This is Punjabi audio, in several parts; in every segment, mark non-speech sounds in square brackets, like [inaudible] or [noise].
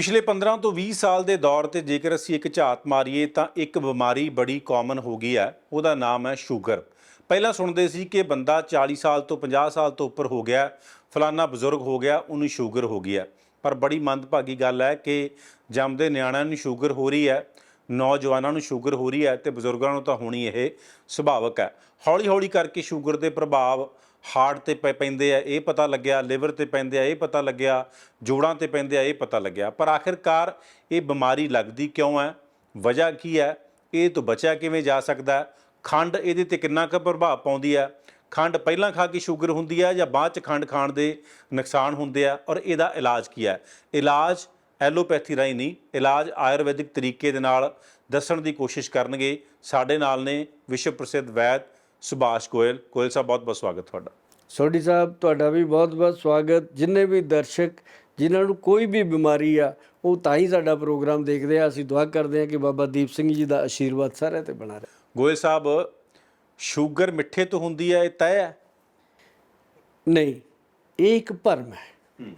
ਪਿਛਲੇ 15 ਤੋਂ 20 ਸਾਲ ਦੇ ਦੌਰ ਤੇ ਜੇਕਰ ਅਸੀਂ ਇੱਕ ਝਾਤ ਮਾਰੀਏ ਤਾਂ ਇੱਕ ਬਿਮਾਰੀ ਬੜੀ ਕਾਮਨ ਹੋ ਗਈ ਹੈ, ਉਹਦਾ ਨਾਮ ਹੈ ਸ਼ੂਗਰ। ਪਹਿਲਾਂ ਸੁਣਦੇ ਸੀ ਕਿ ਬੰਦਾ 40 ਸਾਲ ਤੋਂ 50 ਸਾਲ ਤੋਂ ਉੱਪਰ ਹੋ ਗਿਆ, ਫਲਾਨਾ ਬਜ਼ੁਰਗ ਹੋ ਗਿਆ, ਉਹਨੂੰ ਸ਼ੂਗਰ ਹੋ ਗਈ ਹੈ। ਪਰ ਬੜੀ ਮੰਦਭਾਗੀ ਗੱਲ ਹੈ ਕਿ ਜੰਮਦੇ ਨਿਆਣਿਆਂ ਨੂੰ ਸ਼ੂਗਰ ਹੋ ਰਹੀ ਹੈ, ਨੌਜਵਾਨਾਂ ਨੂੰ ਸ਼ੂਗਰ ਹੋ ਰਹੀ ਹੈ ਤੇ ਬਜ਼ੁਰਗਾਂ ਨੂੰ ਤਾਂ ਹੋਣੀ ਇਹ ਸੁਭਾਵਕ ਹੈ। ਹੌਲੀ ਹੌਲੀ ਕਰਕੇ ਸ਼ੂਗਰ ਦੇ ਪ੍ਰਭਾਵ ਹਾਰਟ ਤੇ ਪੈ, ਪੈਂਦੇ ਆ, ਇਹ ਪਤਾ ਲੱਗਿਆ, ਲਿਵਰ ਤੇ ਪੈਂਦੇ ਆ, ਇਹ ਪਤਾ ਲੱਗਿਆ, ਜੋੜਾਂ ਤੇ ਪੈਂਦੇ ਆ, ਇਹ ਪਤਾ ਲੱਗਿਆ। ਪਰ ਆਖਿਰਕਾਰ ਇਹ ਬਿਮਾਰੀ ਲੱਗਦੀ ਕਿਉਂ ਹੈ? ਵਜ੍ਹਾ ਕੀ ਹੈ? ਇਹ ਤੋਂ ਬਚਿਆ ਕਿਵੇਂ ਜਾ ਸਕਦਾ ਖੰਡ ਇਹਦੇ ਤੇ ਕਿੰਨਾ ਕੁ ਪ੍ਰਭਾਵ ਪਾਉਂਦੀ ਹੈ? ਖੰਡ ਪਹਿਲਾਂ ਖਾ ਕੇ ਸ਼ੂਗਰ ਹੁੰਦੀ ਹੈ ਜਾਂ ਬਾਅਦ ਚ ਖੰਡ ਖਾਣ ਦੇ ਨੁਕਸਾਨ ਹੁੰਦੇ ਆ? ਔਰ ਇਹਦਾ ਇਲਾਜ ਕੀ ਹੈ? ਇਲਾਜ ਐਲੋਪੈਥੀ ਰਾਹੀਂ ਨਹੀਂ, ਇਲਾਜ ਆਯੁਰਵੈਦਿਕ ਤਰੀਕੇ ਦੇ ਨਾਲ ਦੱਸਣ ਦੀ ਕੋਸ਼ਿਸ਼ ਕਰਨਗੇ। ਸਾਡੇ ਨਾਲ ਨੇ ਵਿਸ਼ਵ ਪ੍ਰਸਿੱਧ ਵੈਦ ਸੁਭਾਸ਼ ਗੋਇਲ ਗੋਇਲ ਸਾਹਿਬ ਬਹੁਤ ਬਹੁਤ ਸਵਾਗਤ ਤੁਹਾਡਾ। ਸੋਢੀ ਸਾਹਿਬ ਤੁਹਾਡਾ ਵੀ ਬਹੁਤ-ਬਹੁਤ ਸਵਾਗਤ। ਜਿੰਨੇ ਵੀ ਦਰਸ਼ਕ ਜਿਨ੍ਹਾਂ ਨੂੰ ਕੋਈ ਵੀ ਬਿਮਾਰੀ ਆ ਉਹ ਤਾਂ ਹੀ ਸਾਡਾ ਪ੍ਰੋਗਰਾਮ ਦੇਖਦੇ ਆ। ਅਸੀਂ ਦੁਆ ਕਰਦੇ ਆ ਕਿ ਬਾਬਾ ਦੀਪ ਸਿੰਘ ਜੀ ਦਾ ਆਸ਼ੀਰਵਾਦ ਸਾਰਿਆਂ ਤੇ ਬਣਾ ਰਹੇ। ਗੋਇਲ ਸਾਹਿਬ ਸ਼ੂਗਰ ਮਿੱਠੇ ਤੋਂ ਹੁੰਦੀ ਹੈ ਇਹ ਤੈਅ ਹੈ? ਨਹੀਂ ਇਹ ਇੱਕ ਭਰਮ ਹੈ।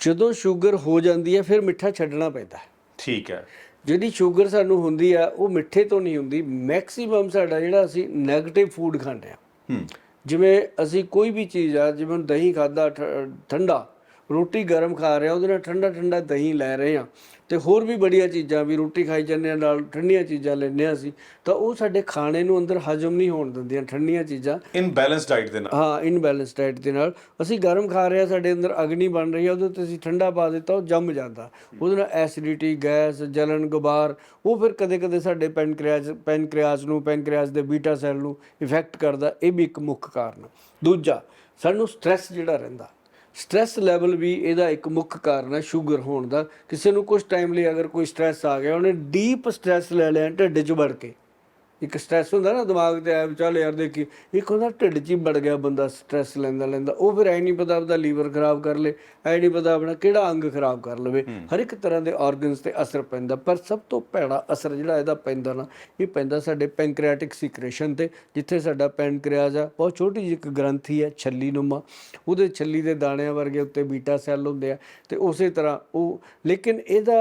ਜਦੋਂ ਸ਼ੂਗਰ ਹੋ ਜਾਂਦੀ ਹੈ ਫਿਰ ਮਿੱਠਾ ਛੱਡਣਾ ਪੈਂਦਾ ਹੈ। ਠੀਕ ਹੈ। ਜਿਹੜੀ ਸ਼ੂਗਰ ਸਾਨੂੰ ਹੁੰਦੀ ਆ ਉਹ ਮਿੱਠੇ ਤੋਂ ਨਹੀਂ ਹੁੰਦੀ। ਮੈਕਸਿਮਮ ਸਾਡਾ ਜਿਹੜਾ ਅਸੀਂ 네ਗੇਟਿਵ ਫੂਡ ਖਾਂਦੇ ਆ। ਹੂੰ। ਜਿਵੇਂ ਅਸੀਂ ਕੋਈ ਵੀ ਚੀਜ਼ ਆ ਜਿਵੇਂ ਦਹੀਂ ਖਾਦਾ ਠੰਡਾ ਰੋਟੀ ਗਰਮ ਖਾ ਰਹੇ ਆ ਉਹਦੇ ਨਾਲ ਠੰਡਾ ਠੰਡਾ ਦਹੀਂ ਲੈ ਰਹੇ ਆ ਤੇ ਹੋਰ ਵੀ ਬੜੀਆਂ ਚੀਜ਼ਾਂ ਵੀ ਰੋਟੀ ਖਾਈ ਜਾਂਦੇ ਆ ਨਾਲ ਠੰਡੀਆਂ ਚੀਜ਼ਾਂ ਲੈਂਦੇ ਆ ਅਸੀਂ। ਤਾਂ ਉਹ ਸਾਡੇ ਖਾਣੇ ਨੂੰ ਅੰਦਰ ਹਜਮ ਨਹੀਂ ਹੋਣ ਦਿੰਦੀਆਂ ਠੰਡੀਆਂ ਚੀਜ਼ਾਂ। ਇਨ ਬੈਲੈਂਸ ਡਾਈਟ ਦੇ ਨਾਲ। ਹਾਂ ਇਨਬੈਲੈਂਸ ਡਾਈਟ ਦੇ ਨਾਲ। ਅਸੀਂ ਗਰਮ ਖਾ ਰਹੇ ਆ ਸਾਡੇ ਅੰਦਰ ਅਗਨੀ ਬਣ ਰਹੀ ਆ ਉਹਦੇ ਤੇ ਅਸੀਂ ਠੰਡਾ ਪਾ ਦਿੱਤਾ ਉਹ ਜੰਮ ਜਾਂਦਾ। ਉਹਦੇ ਨਾਲ ਐਸਿਡਿਟੀ ਗੈਸ ਜਲਨ ਗੁਬਾਰ ਉਹ ਫਿਰ ਕਦੇ-ਕਦੇ ਸਾਡੇ ਪੈਨਕ੍ਰੀਆਸ ਪੈਨਕ੍ਰੀਆਸ ਨੂੰ ਪੈਨਕ੍ਰੀਆਸ ਦੇ ਬੀਟਾ ਸੈੱਲ ਨੂੰ ਇਫੈਕਟ ਕਰਦਾ ਇਹ ਵੀ ਇੱਕ ਮੁੱਖ ਕਾਰਨ। ਦੂਜਾ ਸਾਨੂੰ ਸਟ੍ਰੈਸ ਜਿਹੜਾ ਰਹਿੰਦਾ ਸਟ੍ਰੈਸ ਲੈਵਲ ਵੀ ਇਹਦਾ ਇੱਕ ਮੁੱਖ ਕਾਰਨ ਹੈ ਸ਼ੂਗਰ ਹੋਣ ਦਾ। ਕਿਸੇ ਨੂੰ ਕੁਝ ਟਾਈਮ ਲਈ ਅਗਰ ਕੋਈ ਸਟ੍ਰੈਸ ਆ ਗਿਆ, ਉਹਨੇ ਡੀਪ ਸਟ੍ਰੈਸ ਲੈ ਲਿਆ ਢਿੱਡ 'ਚ ਵੜ ਕੇ। ਇੱਕ ਸਟ੍ਰੈਸ ਹੁੰਦਾ ਨਾ ਦਿਮਾਗ ਤੇ ਆਇਆ ਚੱਲ ਯਾਰ ਦੇਖੀ ਇੱਕ ਹੁੰਦਾ ਢਿੱਡ 'ਚ ਹੀ ਵੜ ਗਿਆ ਬੰਦਾ ਸਟ੍ਰੈਸ ਲੈਂਦਾ ਲੈਂਦਾ ਉਹ ਫਿਰ ਐ ਨਹੀਂ ਪਤਾ ਆਪਦਾ ਲੀਵਰ ਖਰਾਬ ਕਰ ਲੇ ਐ ਨਹੀਂ ਪਤਾ ਆਪਣਾ ਕਿਹੜਾ ਅੰਗ ਖਰਾਬ ਕਰ ਲਵੇ ਹਰ ਇੱਕ ਤਰ੍ਹਾਂ ਦੇ ਆਰਗਨਸ ਤੇ ਅਸਰ ਪੈਂਦਾ ਪਰ ਸਭ ਤੋਂ ਭੈੜਾ ਅਸਰ ਜਿਹੜਾ ਇਹਦਾ ਪੈਂਦਾ ਨਾ ਇਹ ਪੈਂਦਾ ਸਾਡੇ ਪੈਨਕ੍ਰੀਆਟਿਕ ਸੀਕ੍ਰੇਸ਼ਨ ਤੇ ਜਿੱਥੇ ਸਾਡਾ ਪੈਨਕ੍ਰੀਆਸ ਆ ਬਹੁਤ ਛੋਟੀ ਜਿਹੀ ਇੱਕ ਗ੍ਰੰਥੀ ਹੈ ਛੱਲੀ ਨੁਮਾ ਉਹਦੇ ਛੱਲੀ ਦੇ ਦਾਣਿਆਂ ਵਰਗੇ ਉੱਤੇ ਬੀਟਾ ਸੈੱਲ ਹੁੰਦੇ ਆ ਤੇ ਉਸੇ ਤਰ੍ਹਾਂ ਉਹ ਲੇਕਿਨ ਇਹਦਾ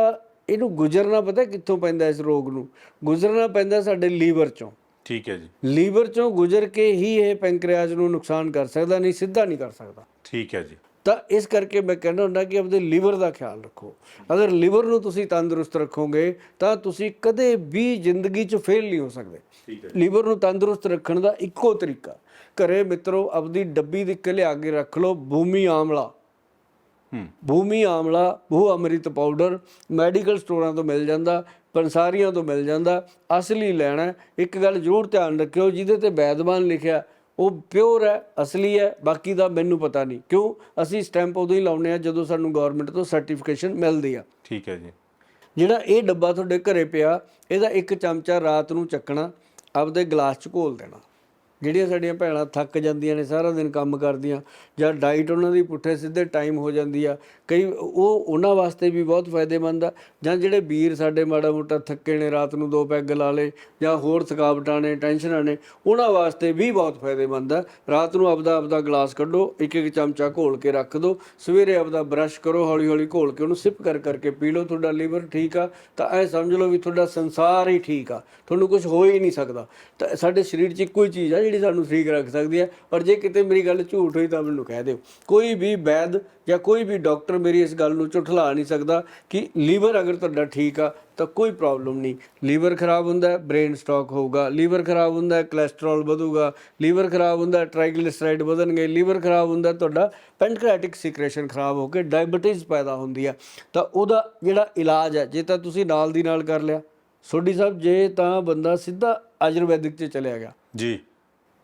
ਇਹਨੂੰ ਗੁਜ਼ਰਨਾ ਪਤਾ ਕਿੱਥੋਂ ਪੈਂਦਾ ਇਸ ਰੋਗ ਨੂੰ? ਗੁਜ਼ਰਨਾ ਪੈਂਦਾ ਸਾਡੇ ਲੀਵਰ ਚੋਂ। ਠੀਕ ਹੈ ਜੀ। ਲੀਵਰ ਚੋਂ ਗੁਜ਼ਰ ਕੇ ਹੀ ਇਹ ਪੈਨਕ੍ਰੀਆਸ ਨੂੰ ਨੁਕਸਾਨ ਕਰ ਸਕਦਾ ਨਹੀਂ ਸਿੱਧਾ ਨਹੀਂ ਕਰ ਸਕਦਾ। ਠੀਕ ਹੈ ਜੀ। ਤਾਂ ਇਸ ਕਰਕੇ ਮੈਂ ਕਹਿੰਦਾ ਹੁੰਦਾ ਕਿ ਆਪਣੇ ਲੀਵਰ ਦਾ ਖਿਆਲ ਰੱਖੋ। ਅਗਰ ਲੀਵਰ ਨੂੰ ਤੁਸੀਂ ਤੰਦਰੁਸਤ ਰੱਖੋਗੇ ਤਾਂ ਤੁਸੀਂ ਕਦੇ ਵੀ ਜ਼ਿੰਦਗੀ 'ਚ ਫੇਲ ਨਹੀਂ ਹੋ ਸਕਦੇ। ਲੀਵਰ ਨੂੰ ਤੰਦਰੁਸਤ ਰੱਖਣ ਦਾ ਇੱਕੋ ਤਰੀਕਾ। ਘਰੇ ਮਿੱਤਰੋ ਆਪਦੀ ਡੱਬੀ ਦੇ ਕੇ ਲਿਆ ਕੇ ਰੱਖ ਲਓ ਭੂਮੀ ਆਮਲਾ। ਭੂਮੀ ਆਮਲਾ ਭੂ ਅੰਮ੍ਰਿਤ ਪਾਊਡਰ ਮੈਡੀਕਲ ਸਟੋਰਾਂ ਤੋਂ ਮਿਲ ਜਾਂਦਾ ਪੰਸਾਰੀਆਂ ਤੋਂ ਮਿਲ ਜਾਂਦਾ ਅਸਲੀ ਲੈਣਾ। ਇੱਕ ਗੱਲ ਜ਼ਰੂਰ ਧਿਆਨ ਰੱਖਿਓ ਜਿਹਦੇ ਤੇ ਵੈਦਵਾਨ ਲਿਖਿਆ ਉਹ ਪਿਓਰ ਹੈ ਅਸਲੀ ਹੈ ਬਾਕੀ ਦਾ ਮੈਨੂੰ ਪਤਾ ਨਹੀਂ। ਕਿਉਂ? ਅਸੀਂ ਸਟੈਂਪ ਉਦੋਂ ਹੀ ਲਾਉਨੇ ਆ ਜਦੋਂ ਸਾਨੂੰ ਗਵਰਨਮੈਂਟ ਤੋਂ ਸਰਟੀਫਿਕੇਸ਼ਨ ਮਿਲਦੀ ਆ। ਠੀਕ ਹੈ ਜੀ। ਜਿਹੜਾ ਇਹ ਡੱਬਾ ਤੁਹਾਡੇ ਘਰੇ ਪਿਆ ਇਹਦਾ ਇੱਕ ਚਮਚਾ ਰਾਤ ਨੂੰ ਚੱਕਣਾ ਆਪਦੇ ਗਲਾਸ 'ਚ ਘੋਲ ਦੇਣਾ। ਜਿਹੜੀਆਂ ਸਾਡੀਆਂ ਭੈਣਾਂ ਥੱਕ ਜਾਂਦੀਆਂ ਨੇ, ਸਾਰਾ ਦਿਨ ਕੰਮ ਕਰਦੀਆਂ, ਜਾਂ ਡਾਈਟ ਉਹਨਾਂ ਦੀ ਪੁੱਠੇ ਸਿੱਧੇ ਟਾਈਮ ਹੋ ਜਾਂਦੀ ਆ, ਕਈ ਉਹ ਉਹਨਾਂ ਵਾਸਤੇ ਵੀ ਬਹੁਤ ਫਾਇਦੇਮੰਦ ਆ, ਜਾਂ ਜਿਹੜੇ ਵੀਰ ਸਾਡੇ ਮਾੜਾ ਮੋਟਾ ਥੱਕੇ ਨੇ, ਰਾਤ ਨੂੰ ਦੋ ਪੈਗ ਲਾ ਲੇ ਜਾਂ ਹੋਰ ਥਕਾਵਟਾਂ ਨੇ, ਟੈਨਸ਼ਨਾਂ ਨੇ, ਉਹਨਾਂ ਵਾਸਤੇ ਵੀ ਬਹੁਤ ਫਾਇਦੇਮੰਦ ਆ। ਰਾਤ ਨੂੰ ਆਪਦਾ ਆਪਦਾ ਗਲਾਸ ਕੱਢੋ, ਇੱਕ ਇੱਕ ਚਮਚਾ ਘੋਲ ਕੇ ਰੱਖ ਦਿਓ ਸਵੇਰੇ ਆਪਦਾ ਬਰਸ਼ ਕਰੋ, ਹੌਲੀ ਹੌਲੀ ਘੋਲ ਕੇ ਉਹਨੂੰ ਸਿਪ ਕਰ ਕਰਕੇ ਪੀ ਲਓ, ਤੁਹਾਡਾ ਲੀਵਰ ਠੀਕ ਆ, ਤਾਂ ਐ ਸਮਝ ਲਓ ਵੀ ਤੁਹਾਡਾ ਸੰਸਾਰ ਹੀ ਠੀਕ ਆ, ਤੁਹਾਨੂੰ ਕੁਝ ਹੋ ਹੀ ਨਹੀਂ ਸਕਦਾ। ਤਾਂ ਸਾਡੇ ਸਰੀਰ 'ਚ ਇੱਕੋ ਹੀ ਚੀਜ਼ ਆ ਜਿਹੜੀ ਸਾਨੂੰ ਠੀਕ ਰੱਖ ਸਕਦੀ ਹੈ। ਔਰ ਜੇ ਕਿਤੇ ਮੇਰੀ ਗੱਲ ਝੂਠ ਹੋਈ ਤਾਂ ਮੈਨੂੰ ਕਹਿ ਦਿਓ। ਕੋਈ ਵੀ ਵੈਦ ਜਾਂ ਕੋਈ ਵੀ ਡਾਕਟਰ ਮੇਰੀ ਇਸ ਗੱਲ ਨੂੰ ਝੁਠਲਾ ਨਹੀਂ ਸਕਦਾ ਕਿ ਲੀਵਰ ਅਗਰ ਤੁਹਾਡਾ ਠੀਕ ਆ ਤਾਂ ਕੋਈ ਪ੍ਰੋਬਲਮ ਨਹੀਂ। ਲੀਵਰ ਖਰਾਬ ਹੁੰਦਾ ਹੈ ਬ੍ਰੇਨ ਸਟ੍ਰੋਕ ਹੋਊਗਾ। ਲੀਵਰ ਖਰਾਬ ਹੁੰਦਾ ਹੈ ਕੋਲੇਸਟ੍ਰੋਲ ਵਧੂਗਾ। ਲੀਵਰ ਖਰਾਬ ਹੁੰਦਾ ਹੈ ਟ੍ਰਾਈਗਲਿਸਰਾਈਡ ਵਧਣਗੇ। ਲੀਵਰ ਖਰਾਬ ਹੁੰਦਾ, ਤੁਹਾਡਾ ਪੈਨਕ੍ਰੀਆਟਿਕ ਸੀਕ੍ਰੇਸ਼ਨ ਖਰਾਬ ਹੋ ਕੇ ਡਾਇਬੀਟੀਜ਼ ਪੈਦਾ ਹੁੰਦੀ ਆ। ਤਾਂ ਉਹਦਾ ਜਿਹੜਾ ਇਲਾਜ ਹੈ ਜੇ ਤਾਂ ਤੁਸੀਂ ਨਾਲ ਦੀ ਨਾਲ ਕਰ ਲਿਆ। ਸੋਢੀ ਸਾਹਿਬ, ਜੇ ਤਾਂ ਬੰਦਾ ਸਿੱਧਾ ਆਯੁਰਵੈਦਿਕ 'ਚ ਚਲਿਆ ਗਿਆ। ਜੀ।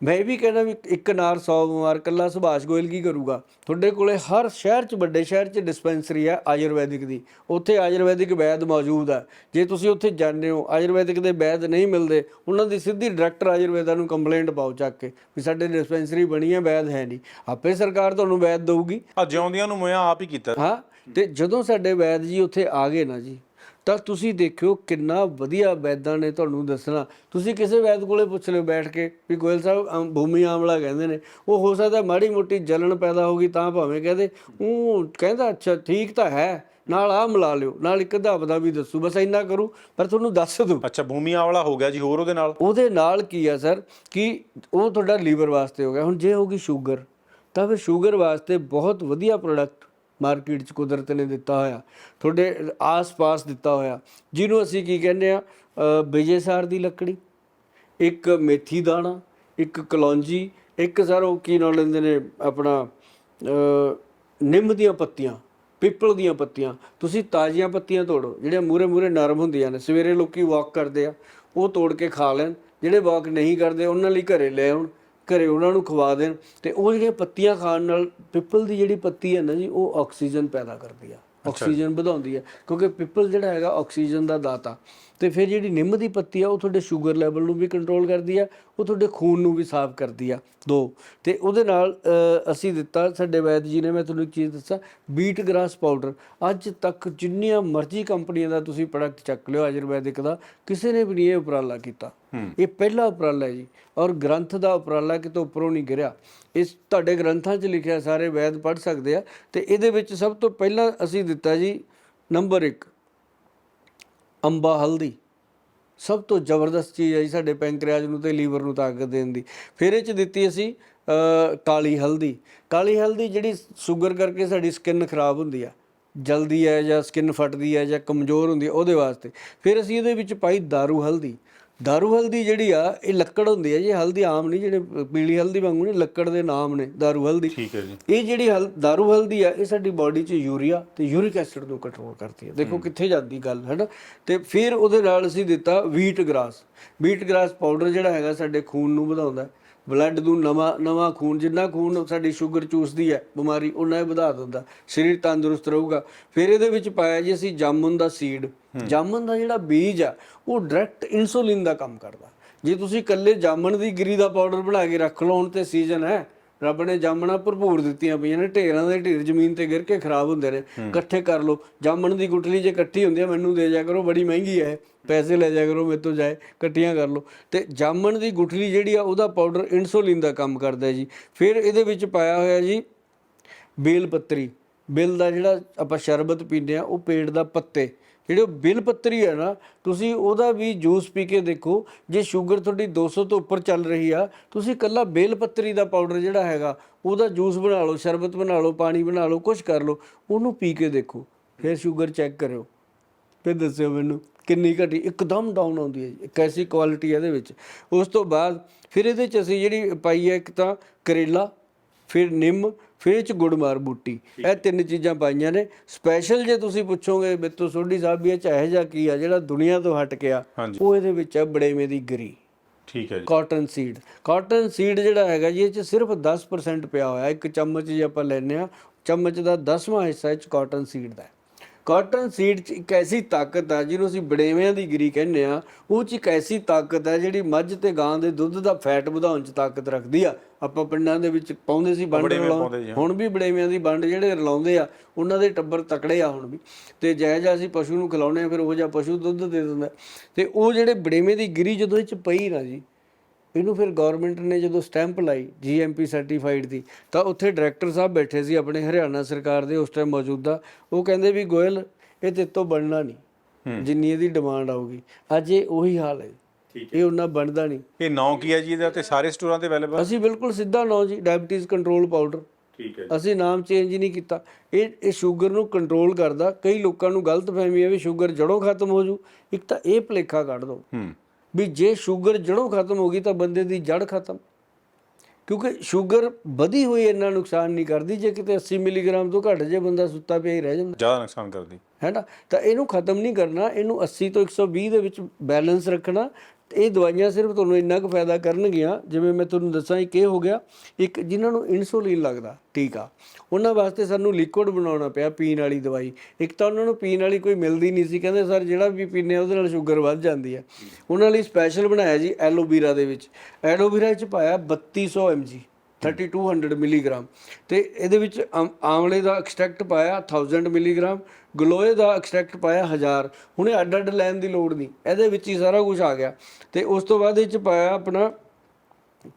ਮੈਂ ਇਹ ਵੀ ਕਹਿੰਦਾ ਵੀ ਇੱਕ ਨਾਰ 100 ਬਿਮਾਰ ਕੱਲਾ ਸੁਭਾਸ਼ ਗੋਇਲ ਕੀ ਕਰੂਗਾ? ਤੁਹਾਡੇ ਕੋਲੇ ਹਰ ਸ਼ਹਿਰ 'ਚ ਵੱਡੇ ਸ਼ਹਿਰ 'ਚ ਡਿਸਪੈਂਸਰੀ ਹੈ ਆਯੁਰਵੈਦਿਕ ਦੀ। ਉੱਥੇ ਆਯੁਰਵੈਦਿਕ ਵੈਦ ਮੌਜੂਦ ਹੈ। ਜੇ ਤੁਸੀਂ ਉੱਥੇ ਜਾਂਦੇ ਹੋ ਆਯੁਰਵੈਦਿਕ ਦੇ ਵੈਦ ਨਹੀਂ ਮਿਲਦੇ ਉਹਨਾਂ ਦੀ ਸਿੱਧੀ ਡਾਇਰੈਕਟਰ ਆਯੁਰਵੇਦਾ ਨੂੰ ਕੰਪਲੇਂਟ ਪਾਓ ਚੱਕ ਕੇ ਵੀ ਸਾਡੇ ਡਿਸਪੈਂਸਰੀ ਬਣੀ ਹੈ ਵੈਦ ਹੈ ਨਹੀਂ। ਆਪੇ ਸਰਕਾਰ ਤੁਹਾਨੂੰ ਵੈਦ ਦਊਗੀ। ਆ ਜਿਉਂਦਿਆਂ ਨੂੰ ਮੁਆ ਆਪ ਹੀ ਕੀਤਾ। ਹਾਂ ਤੇ ਜਦੋਂ ਸਾਡੇ ਵੈਦ ਜੀ ਉੱਥੇ ਆ ਗਏ ਨਾ ਜੀ ਤਾਂ ਤੁਸੀਂ ਦੇਖਿਓ ਕਿੰਨਾ ਵਧੀਆ ਵੈਦਾਂ ਨੇ ਤੁਹਾਨੂੰ ਦੱਸਣਾ। ਤੁਸੀਂ ਕਿਸੇ ਵੈਦ ਕੋਲੇ ਪੁੱਛ ਲਿਓ ਬੈਠ ਕੇ ਵੀ ਗੋਇਲ ਸਾਹਿਬ ਭੂਮੀ ਆਮਲਾ ਕਹਿੰਦੇ ਨੇ ਉਹ ਹੋ ਸਕਦਾ ਮਾੜੀ ਮੋਟੀ ਜਲਨ ਪੈਦਾ ਹੋ ਗਈ ਤਾਂ ਭਾਵੇਂ ਕਹਦੇ ਉਹ ਕਹਿੰਦਾ ਅੱਛਾ ਠੀਕ ਤਾਂ ਹੈ ਨਾਲ ਆ ਮਿਲਾ ਲਿਓ ਨਾਲ ਇੱਕ ਅਧਾਪ ਦਾ ਵੀ ਦੱਸੂ ਬਸ ਇੰਨਾ ਕਰੂ ਪਰ ਤੁਹਾਨੂੰ ਦੱਸ ਦੂ। ਅੱਛਾ ਭੂਮੀਆਂ ਵਾਲਾ ਹੋ ਗਿਆ ਜੀ ਹੋਰ ਉਹਦੇ ਨਾਲ? ਉਹਦੇ ਨਾਲ ਕੀ ਆ ਸਰ ਕਿ ਉਹ ਤੁਹਾਡਾ ਲੀਵਰ ਵਾਸਤੇ ਹੋ ਗਿਆ। ਹੁਣ ਜੇ ਹੋਗੀ ਸ਼ੂਗਰ ਤਾਂ ਫਿਰ ਸ਼ੂਗਰ ਵਾਸਤੇ ਬਹੁਤ ਵਧੀਆ ਪ੍ਰੋਡਕਟ ਮਾਰਕੀਟ 'ਚ ਕੁਦਰਤ ਨੇ ਦਿੱਤਾ ਹੋਇਆ, ਤੁਹਾਡੇ ਆਸ-ਪਾਸ ਦਿੱਤਾ ਹੋਇਆ। ਜਿਹਨੂੰ ਅਸੀਂ ਕੀ ਕਹਿੰਦੇ ਆ ਬਿਜੇਸਾਰ ਦੀ ਲੱਕੜੀ, ਇੱਕ ਮੇਥੀ ਦਾਣਾ, ਇੱਕ ਕਲੌਂਜੀ, ਇੱਕ ਸਰ ਉਹ ਕੀ ਨਾਲ ਲੈਂਦੇ ਨੇ ਆਪਣਾ ਨਿੰਮ ਦੀਆਂ ਪੱਤੀਆਂ, ਪਿੱਪਲ ਦੀਆਂ ਪੱਤੀਆਂ। ਤੁਸੀਂ ਤਾਜ਼ੀਆਂ ਪੱਤੀਆਂ ਤੋੜੋ, ਜਿਹੜੀਆਂ ਮੂਰੇ ਮੂਰੇ ਨਰਮ ਹੁੰਦੀਆਂ ਨੇ। ਸਵੇਰੇ ਲੋਕੀ ਵਾਕ ਕਰਦੇ ਆ, ਉਹ ਤੋੜ ਕੇ ਖਾ ਲੈਣ। ਜਿਹੜੇ ਵਾਕ ਨਹੀਂ ਕਰਦੇ, ਉਹਨਾਂ ਲਈ ਘਰੇ ਲੈ ਆਉਣ। ਘਰੇ ਉਹਨਾਂ ਨੂੰ ਖਵਾ ਦੇਣ ਤੇ ਉਹ ਜਿਹੜੀਆਂ ਪੱਤੀਆਂ ਖਾਣ ਨਾਲ ਪਿੱਪਲ ਦੀ ਜਿਹੜੀ ਪੱਤੀ ਹੈ ਨਾ ਜੀ ਉਹ ਆਕਸੀਜਨ ਪੈਦਾ ਕਰਦੀ ਆ ਆਕਸੀਜਨ ਵਧਾਉਂਦੀ ਹੈ ਕਿਉਂਕਿ ਪਿੱਪਲ ਜਿਹੜਾ ਹੈਗਾ ਆਕਸੀਜਨ ਦਾ ਦਾਤਾ। ਤੇ ਫਿਰ ਜਿਹੜੀ ਨਿੰਮ ਦੀ ਪੱਤੀ ਆ ਉਹ ਤੁਹਾਡੇ ਸ਼ੂਗਰ ਲੈਵਲ ਨੂੰ ਵੀ ਕੰਟਰੋਲ ਕਰਦੀ ਆ ਉਹ ਤੁਹਾਡੇ ਖੂਨ ਨੂੰ ਵੀ ਸਾਫ਼ ਕਰਦੀ ਆ। ਦੋ ਤੇ ਉਹਦੇ ਨਾਲ ਅਸੀਂ ਦਿੱਤਾ ਸਾਡੇ ਵੈਦ ਜੀ ਨੇ ਮੈਂ ਤੁਹਾਨੂੰ ਇੱਕ ਚੀਜ਼ ਦੱਸਾਂ ਬੀਟ ਗ੍ਰਾਸ ਪਾਊਡਰ ਅੱਜ ਤੱਕ ਜਿੰਨੀਆਂ ਮਰਜ਼ੀ ਕੰਪਨੀਆਂ ਦਾ ਤੁਸੀਂ ਪ੍ਰੋਡਕਟ ਚੱਕ ਲਿਓ ਆਯੁਰਵੈਦਿਕ ਦਾ ਕਿਸੇ ਨੇ ਵੀ ਨਹੀਂ ਇਹ ਉਪਰਾਲਾ ਕੀਤਾ। ਇਹ ਪਹਿਲਾ ਉਪਰਾਲਾ ਹੈ ਜੀ ਔਰ ਗ੍ਰੰਥ ਦਾ ਉਪਰਾਲਾ ਕਿਤੋਂ ਉੱਪਰੋਂ ਨਹੀਂ ਗਿਰਿਆ। ਇਸ ਤੁਹਾਡੇ ਗ੍ਰੰਥਾਂ 'ਚ ਲਿਖਿਆ ਸਾਰੇ ਵੈਦ ਪੜ੍ਹ ਸਕਦੇ ਆ ਤੇ ਇਹਦੇ ਵਿੱਚ ਸਭ ਤੋਂ ਪਹਿਲਾਂ ਅਸੀਂ ਦਿੱਤਾ ਜੀ ਨੰਬਰ 1 ਅੰਬਾ ਹਲਦੀ। ਸਭ ਤੋਂ ਜ਼ਬਰਦਸਤ ਚੀਜ਼ ਹੈ ਜੀ ਸਾਡੇ ਪੈਂਕਰੀਆਜ ਨੂੰ ਤੇ ਲੀਵਰ ਨੂੰ ਤਾਕਤ ਦੇਣ ਦੀ। ਫਿਰ ਇਹ ਚ ਦਿੱਤੀ ਅਸੀਂ ਕਾਲੀ ਹਲਦੀ। ਕਾਲੀ ਹਲਦੀ ਜਿਹੜੀ ਸ਼ੂਗਰ ਕਰਕੇ ਸਾਡੀ ਸਕਿਨ ਖਰਾਬ ਹੁੰਦੀ ਆ। ਜਲਦੀ ਹੈ ਜਾਂ ਸਕਿਨ ਫਟਦੀ ਹੈ ਜਾਂ ਕਮਜ਼ੋਰ ਹੁੰਦੀ ਹੈ ਉਹਦੇ ਵਾਸਤੇ। ਫਿਰ ਅਸੀਂ ਇਹਦੇ ਵਿੱਚ ਪਾਈ दारू ਹਲਦੀ। ਦਾਰੂ ਹਲਦੀ ਜਿਹੜੀ ਆ ਇਹ ਲੱਕੜ ਹੁੰਦੀ ਆ ਜੇ ਹਲਦੀ ਆਮ ਨਹੀਂ ਜਿਹੜੇ ਪੀਲੀ ਹਲਦੀ ਵਾਂਗੂ ਨਹੀਂ ਲੱਕੜ ਦੇ ਨਾਮ ਨੇ ਦਾਰੂ ਹਲਦੀ ਠੀਕ ਹੈ ਜੀ ਇਹ ਜਿਹੜੀ ਦਾਰੂ ਹਲਦੀ ਆ ਇਹ ਸਾਡੀ ਬਾਡੀ 'ਚ ਯੂਰੀਆ ਤੇ ਯੂਰਿਕ ਐਸਿਡ ਨੂੰ ਕੰਟਰੋਲ ਕਰਦੀ ਹੈ ਦੇਖੋ ਕਿੱਥੇ ਜਾਂਦੀ ਗੱਲ ਹੈ ਨਾ ਤੇ ਫਿਰ ਉਹਦੇ ਨਾਲ ਅਸੀਂ ਦਿੱਤਾ wheat grass wheat grass powder ਜਿਹੜਾ ਹੈਗਾ ਸਾਡੇ ਖੂਨ ਨੂੰ ਵਧਾਉਂਦਾ ਬਲੱਡ ਨੂੰ ਨਵਾਂ ਨਵਾਂ ਖੂਨ ਜਿੰਨਾ ਖੂਨ ਸਾਡੀ ਸ਼ੂਗਰ ਚੂਸਦੀ ਹੈ ਬਿਮਾਰੀ ਉਹਨਾਂ ਹੀ ਵਧਾ ਦਿੰਦਾ ਸਰੀਰ ਤੰਦਰੁਸਤ ਰਹੂਗਾ। ਫਿਰ ਇਹਦੇ ਵਿੱਚ ਪਾਇਆ ਜੀ ਅਸੀਂ ਜਾਮਨ ਦਾ ਸੀਡ ਜਾਮਨ ਦਾ ਜਿਹੜਾ ਬੀਜ ਆ ਉਹ ਡਾਇਰੈਕਟ ਇਨਸੂਲਿਨ ਦਾ ਕੰਮ ਕਰਦਾ। ਜੇ ਤੁਸੀਂ ਇਕੱਲੇ ਜਾਮਣ ਦੀ ਗਿਰੀ ਦਾ ਪਾਊਡਰ ਬਣਾ ਕੇ ਰੱਖ ਲਓ ਹੁਣ ਤੇ ਸੀਜ਼ਨ ਹੈ। ਰੱਬ ਨੇ ਜਾਮਣਾ ਭਰਪੂਰ ਦਿੱਤੀਆਂ ਪਈਆਂ ਨੇ ਢੇਰਾਂ ਦੇ ਢੇਰ ਜ਼ਮੀਨ ਤੇ ਗਿਰ ਕੇ ਖਰਾਬ ਹੁੰਦੇ ਨੇ। ਇਕੱਠੇ ਕਰ ਲਓ। ਜਾਮਣ ਦੀ ਗੁਟਲੀ ਜੇ ਇਕੱਠੀ ਹੁੰਦੀ ਹੈ ਮੈਨੂੰ ਦੇ ਜਾ ਕਰੋ ਬੜੀ ਮਹਿੰਗੀ ਹੈ। ਪੈਸੇ ਲੈ ਜਾ ਕਰੋ ਮੇਰੇ ਤੋਂ ਜਾਏ ਇਕੱਠੀਆਂ ਕਰ ਲਓ। ਤੇ ਜਾਮਣ ਦੀ ਗੁਟਲੀ ਜਿਹੜੀ ਆ ਉਹਦਾ ਪਾਊਡਰ ਇਨਸੂਲਿਨ ਦਾ ਕੰਮ ਕਰਦਾ ਹੈ ਜੀ। ਫਿਰ ਇਹਦੇ ਵਿੱਚ ਪਾਇਆ ਹੋਇਆ ਜੀ ਬੇਲ ਪੱਤਰੀ। ਬਿਲ ਦਾ ਜਿਹੜਾ ਆਪਾਂ ਸ਼ਰਬਤ ਪੀਂਦੇ ਆ ਉਹ ਪੇਟ ਦਾ ਪੱਤੇ। ਜਿਹੜੇ ਉਹ ਬਿਲ ਪੱਤਰੀ ਹੈ ਨਾ, ਤੁਸੀਂ ਉਹਦਾ ਵੀ ਜੂਸ ਪੀ ਕੇ ਦੇਖੋ, ਜੇ ਸ਼ੂਗਰ ਤੁਹਾਡੀ 200 ਤੋਂ ਉੱਪਰ ਚੱਲ ਰਹੀ ਆ, ਤੁਸੀਂ ਕੱਲਾ ਬੇਲ ਪੱਤਰੀ ਦਾ ਪਾਊਡਰ ਜਿਹੜਾ ਹੈਗਾ, ਉਹਦਾ ਜੂਸ ਬਣਾ ਲਓ, ਸ਼ਰਬਤ ਬਣਾ ਲਓ, ਪਾਣੀ ਬਣਾ ਲਓ ਕੁਝ ਕਰ ਲਓ, ਉਹਨੂੰ ਪੀ ਕੇ ਦੇਖੋ, ਫਿਰ ਸ਼ੂਗਰ ਚੈੱਕ ਕਰਿਓ। ਫਿਰ ਦੱਸਿਓ ਮੈਨੂੰ, ਕਿੰਨੀ ਘਟੀ, ਇੱਕਦਮ ਡਾਊਨ ਆਉਂਦੀ ਹੈ ਜੀ ਇੱਕ ਐਸੀ ਕੁਆਲਿਟੀ ਹੈ ਇਹਦੇ ਵਿੱਚ। ਉਸ ਤੋਂ ਬਾਅਦ ਫਿਰ ਇਹਦੇ ਚ ਅਸੀਂ ਜਿਹੜੀ ਪਾਈ ਹੈ ਇੱਕ ਤਾਂ ਕਰੇਲਾ ਫਿਰ ਨਿੰਮ ਫਿਰ ਇਹ ਚ ਗੁੜਮਾਰ ਬੂਟੀ। ਇਹ ਤਿੰਨ ਚੀਜ਼ਾਂ ਪਾਈਆਂ ਨੇ। ਸਪੈਸ਼ਲ ਜੇ ਤੁਸੀਂ ਪੁੱਛੋਗੇ ਮੇਤੋਂ ਸੋਢੀ ਸਾਹਿਬ ਵੀ ਇਹ ਚ ਇਹੋ ਜਿਹਾ ਕੀ ਆ ਜਿਹੜਾ ਦੁਨੀਆ ਤੋਂ ਹਟ ਗਿਆ। ਉਹ ਇਹਦੇ ਵਿੱਚ ਹੈ ਬੜੇਵੇਂ ਦੀ ਗਰੀ। ਠੀਕ ਹੈ ਜੀ। ਕਾਟਨ ਸੀਡ ਕਾਟਨ ਸੀਡ ਜਿਹੜਾ ਹੈਗਾ ਜੀ ਇਹ ਚ ਸਿਰਫ 10% ਪਿਆ ਹੋਇਆ। ਇੱਕ ਚਮਚ ਜੇ ਆਪਾਂ ਲੈਨੇ ਆ ਚਮਚ ਦਾ 10ਵਾਂ ਹਿੱਸਾ ਇਹ ਚ ਕਾਟਨ ਸੀਡ ਦਾ ਹੈ। ਕਾਟਨ ਸੀਡ ਚ ਇੱਕ ਐਸੀ ਤਾਕਤ ਆ ਜਿਹਨੂੰ ਅਸੀਂ ਬੜੇਵਿਆਂ ਦੀ ਗਿਰੀ ਕਹਿੰਦੇ ਆ ਉਹ ਚ ਇੱਕ ਐਸੀ ਤਾਕਤ ਹੈ ਜਿਹੜੀ ਮੱਝ ਤੇ ਗਾਂ ਦੇ ਦੁੱਧ ਦਾ ਫੈਟ ਵਧਾਉਣ ਚ ਤਾਕਤ ਰੱਖਦੀ ਆ। ਆਪਾਂ ਪਿੰਡਾਂ ਦੇ ਵਿੱਚ ਪਾਉਂਦੇ ਸੀ ਵੰਡ। ਹੁਣ ਵੀ ਬੜੇਵਿਆਂ ਦੀ ਵੰਡ ਜਿਹੜੇ ਰਲਾਉਂਦੇ ਆ ਉਹਨਾਂ ਦੇ ਟੱਬਰ ਤਕੜੇ ਆ ਹੁਣ ਵੀ। ਤੇ ਜੈ ਜੈ ਅਸੀਂ ਪਸ਼ੂ ਨੂੰ ਖਿਲਾਉਨੇ ਆ ਫਿਰ ਉਹ ਜਿਹਾ ਪਸ਼ੂ ਦੁੱਧ ਦੇ ਦਿੰਦਾ। ਤੇ ਉਹ ਜਿਹੜੇ ਬੜੇਵੇਂ ਦੀ ਗਿਰੀ ਜਦੋਂ ਇਹ ਚ ਪਈ ਨਾ ਜੀ ਇਹਨੂੰ ਫਿਰ ਗਵਰਨਮੈਂਟ ਨੇ ਜਦੋਂ ਸਟੈਂਪ ਲਾਈ ਜੀਐਮਪੀ ਸਰਟੀਫਾਈਡ ਦੀ ਤਾਂ ਉੱਥੇ ਡਾਇਰੈਕਟਰ ਸਾਹਿਬ ਬੈਠੇ ਸੀ ਆਪਣੇ ਹਰਿਆਣਾ ਸਰਕਾਰ ਦੇ ਉਸ ਟਾਈਮ ਮੌਜੂਦਾ ਉਹ ਕਹਿੰਦੇ ਵੀ ਗੋਇਲ ਇਹ ਤੇ ਤੋਂ ਬਣਨਾ ਨਹੀਂ। ਜਿੰਨੀ ਇਹਦੀ ਡਿਮਾਂਡ ਆਊਗੀ। ਅੱਜ ਇਹ ਉਹੀ ਹਾਲ ਹੈ। ਇਹ ਉਹਨਾਂ ਬਣਦਾ ਨਹੀਂ। ਇਹ ਨਾਂ ਕੀ ਹੈ ਜੀ? ਇਹਦਾ ਤੇ ਸਾਰੇ ਸਟੋਰਾਂ ਤੇ ਅਵੇਲੇਬਲ ਅਸੀਂ ਬਿਲਕੁਲ ਸਿੱਧਾ ਨਾਂ ਜੀ ਡਾਇਬੀਟੀਜ਼ ਕੰਟਰੋਲ ਪਾਊਡਰ ਠੀਕ ਹੈ ਅਸੀਂ ਨਾਮ ਚੇਂਜ ਨਹੀਂ ਕੀਤਾ। ਇਹ ਇਹ ਸ਼ੂਗਰ ਨੂੰ ਕੰਟਰੋਲ ਕਰਦਾ। ਕਈ ਲੋਕਾਂ ਨੂੰ ਗਲਤਫਹਿਮੀ ਹੈ ਵੀ ਸ਼ੂਗਰ ਜੜੋਂ ਖਤਮ ਹੋ ਜੂ। ਇੱਕ ਤਾਂ ਇਹ ਭੁਲੇਖਾ ਕੱਢ ਦਿਓ ਹੂੰ। ਵੀ ਜੇ ਸ਼ੂਗਰ ਜੜੋਂ ਖਤਮ ਹੋ ਗਈ ਤਾਂ ਬੰਦੇ ਦੀ ਜੜ ਖਤਮ। ਕਿਉਂਕਿ ਸ਼ੂਗਰ ਵਧੀ ਹੋਈ ਇੰਨਾ ਨੁਕਸਾਨ ਨਹੀਂ ਕਰਦੀ ਜੇ ਕਿਤੇ 80 ਮਿਲੀਗ੍ਰਾਮ ਤੋਂ ਘੱਟ ਜੇ ਬੰਦਾ ਸੁੱਤਾ ਪਿਆ ਹੀ ਰਹਿ ਜਾਂਦਾ। ਜ਼ਿਆਦਾ ਨੁਕਸਾਨ ਕਰਦੀ। ਹੈ ਨਾ ਤਾਂ ਇਹਨੂੰ ਖਤਮ ਨਹੀਂ ਕਰਨਾ ਇਹਨੂੰ 80 ਤੋਂ 120 ਦੇ ਵਿੱਚ ਬੈਲੈਂਸ ਰੱਖਣਾ ਇਹ ਦਵਾਈਆਂ ਸਿਰਫ ਤੁਹਾਨੂੰ ਇੰਨਾ ਕੁ ਫਾਇਦਾ ਕਰਨਗੀਆਂ, ਜਿਵੇਂ ਮੈਂ ਤੁਹਾਨੂੰ ਦੱਸਾਂ, ਇੱਕ ਇਹ ਹੋ ਗਿਆ, ਇੱਕ ਜਿਨ੍ਹਾਂ ਨੂੰ ਇਨਸੂਲਿਨ ਲੱਗਦਾ ਟੀਕਾ ਉਹਨਾਂ ਵਾਸਤੇ ਸਾਨੂੰ ਲਿਕੁਇਡ ਬਣਾਉਣਾ ਪਿਆ ਪੀਣ ਵਾਲੀ ਦਵਾਈ। ਇੱਕ ਤਾਂ ਉਹਨਾਂ ਨੂੰ ਪੀਣ ਵਾਲੀ ਕੋਈ ਮਿਲਦੀ ਨਹੀਂ ਸੀ, ਕਹਿੰਦੇ ਸਰ ਜਿਹੜਾ ਵੀ ਪੀਨੇ ਆ, ਉਹਦੇ ਨਾਲ ਸ਼ੂਗਰ ਵੱਧ ਜਾਂਦੀ ਹੈ। ਉਹਨਾਂ ਲਈ ਸਪੈਸ਼ਲ ਬਣਾਇਆ ਜੀ ਐਲੋਵੀਰਾ ਦੇ ਵਿੱਚ। ਐਲੋਵੀਰਾ 'ਚ ਪਾਇਆ 3200 mg 3200 ਮਿਲੀਗ੍ਰਾਮ। ਤੇ ਇਹਦੇ ਵਿੱਚ ਆਮਲੇ ਦਾ ਐਕਸਟ੍ਰੈਕਟ ਪਾਇਆ 1000 ਮਿਲੀਗ੍ਰਾਮ, ਗਲੋਏ ਦਾ ਐਕਸਟ੍ਰੈਕਟ ਪਾਇਆ 1000 ਹੁਣ ਇਹ ਅੱਡ ਅੱਡ ਲੈਣ ਦੀ ਲੋੜ ਨਹੀਂ, ਇਹਦੇ ਵਿੱਚ ਹੀ ਸਾਰਾ ਕੁਝ ਆ ਗਿਆ। ਤੇ ਉਸ ਤੋਂ ਬਾਅਦ ਇਹ ਚ ਪਾਇਆ ਆਪਣਾ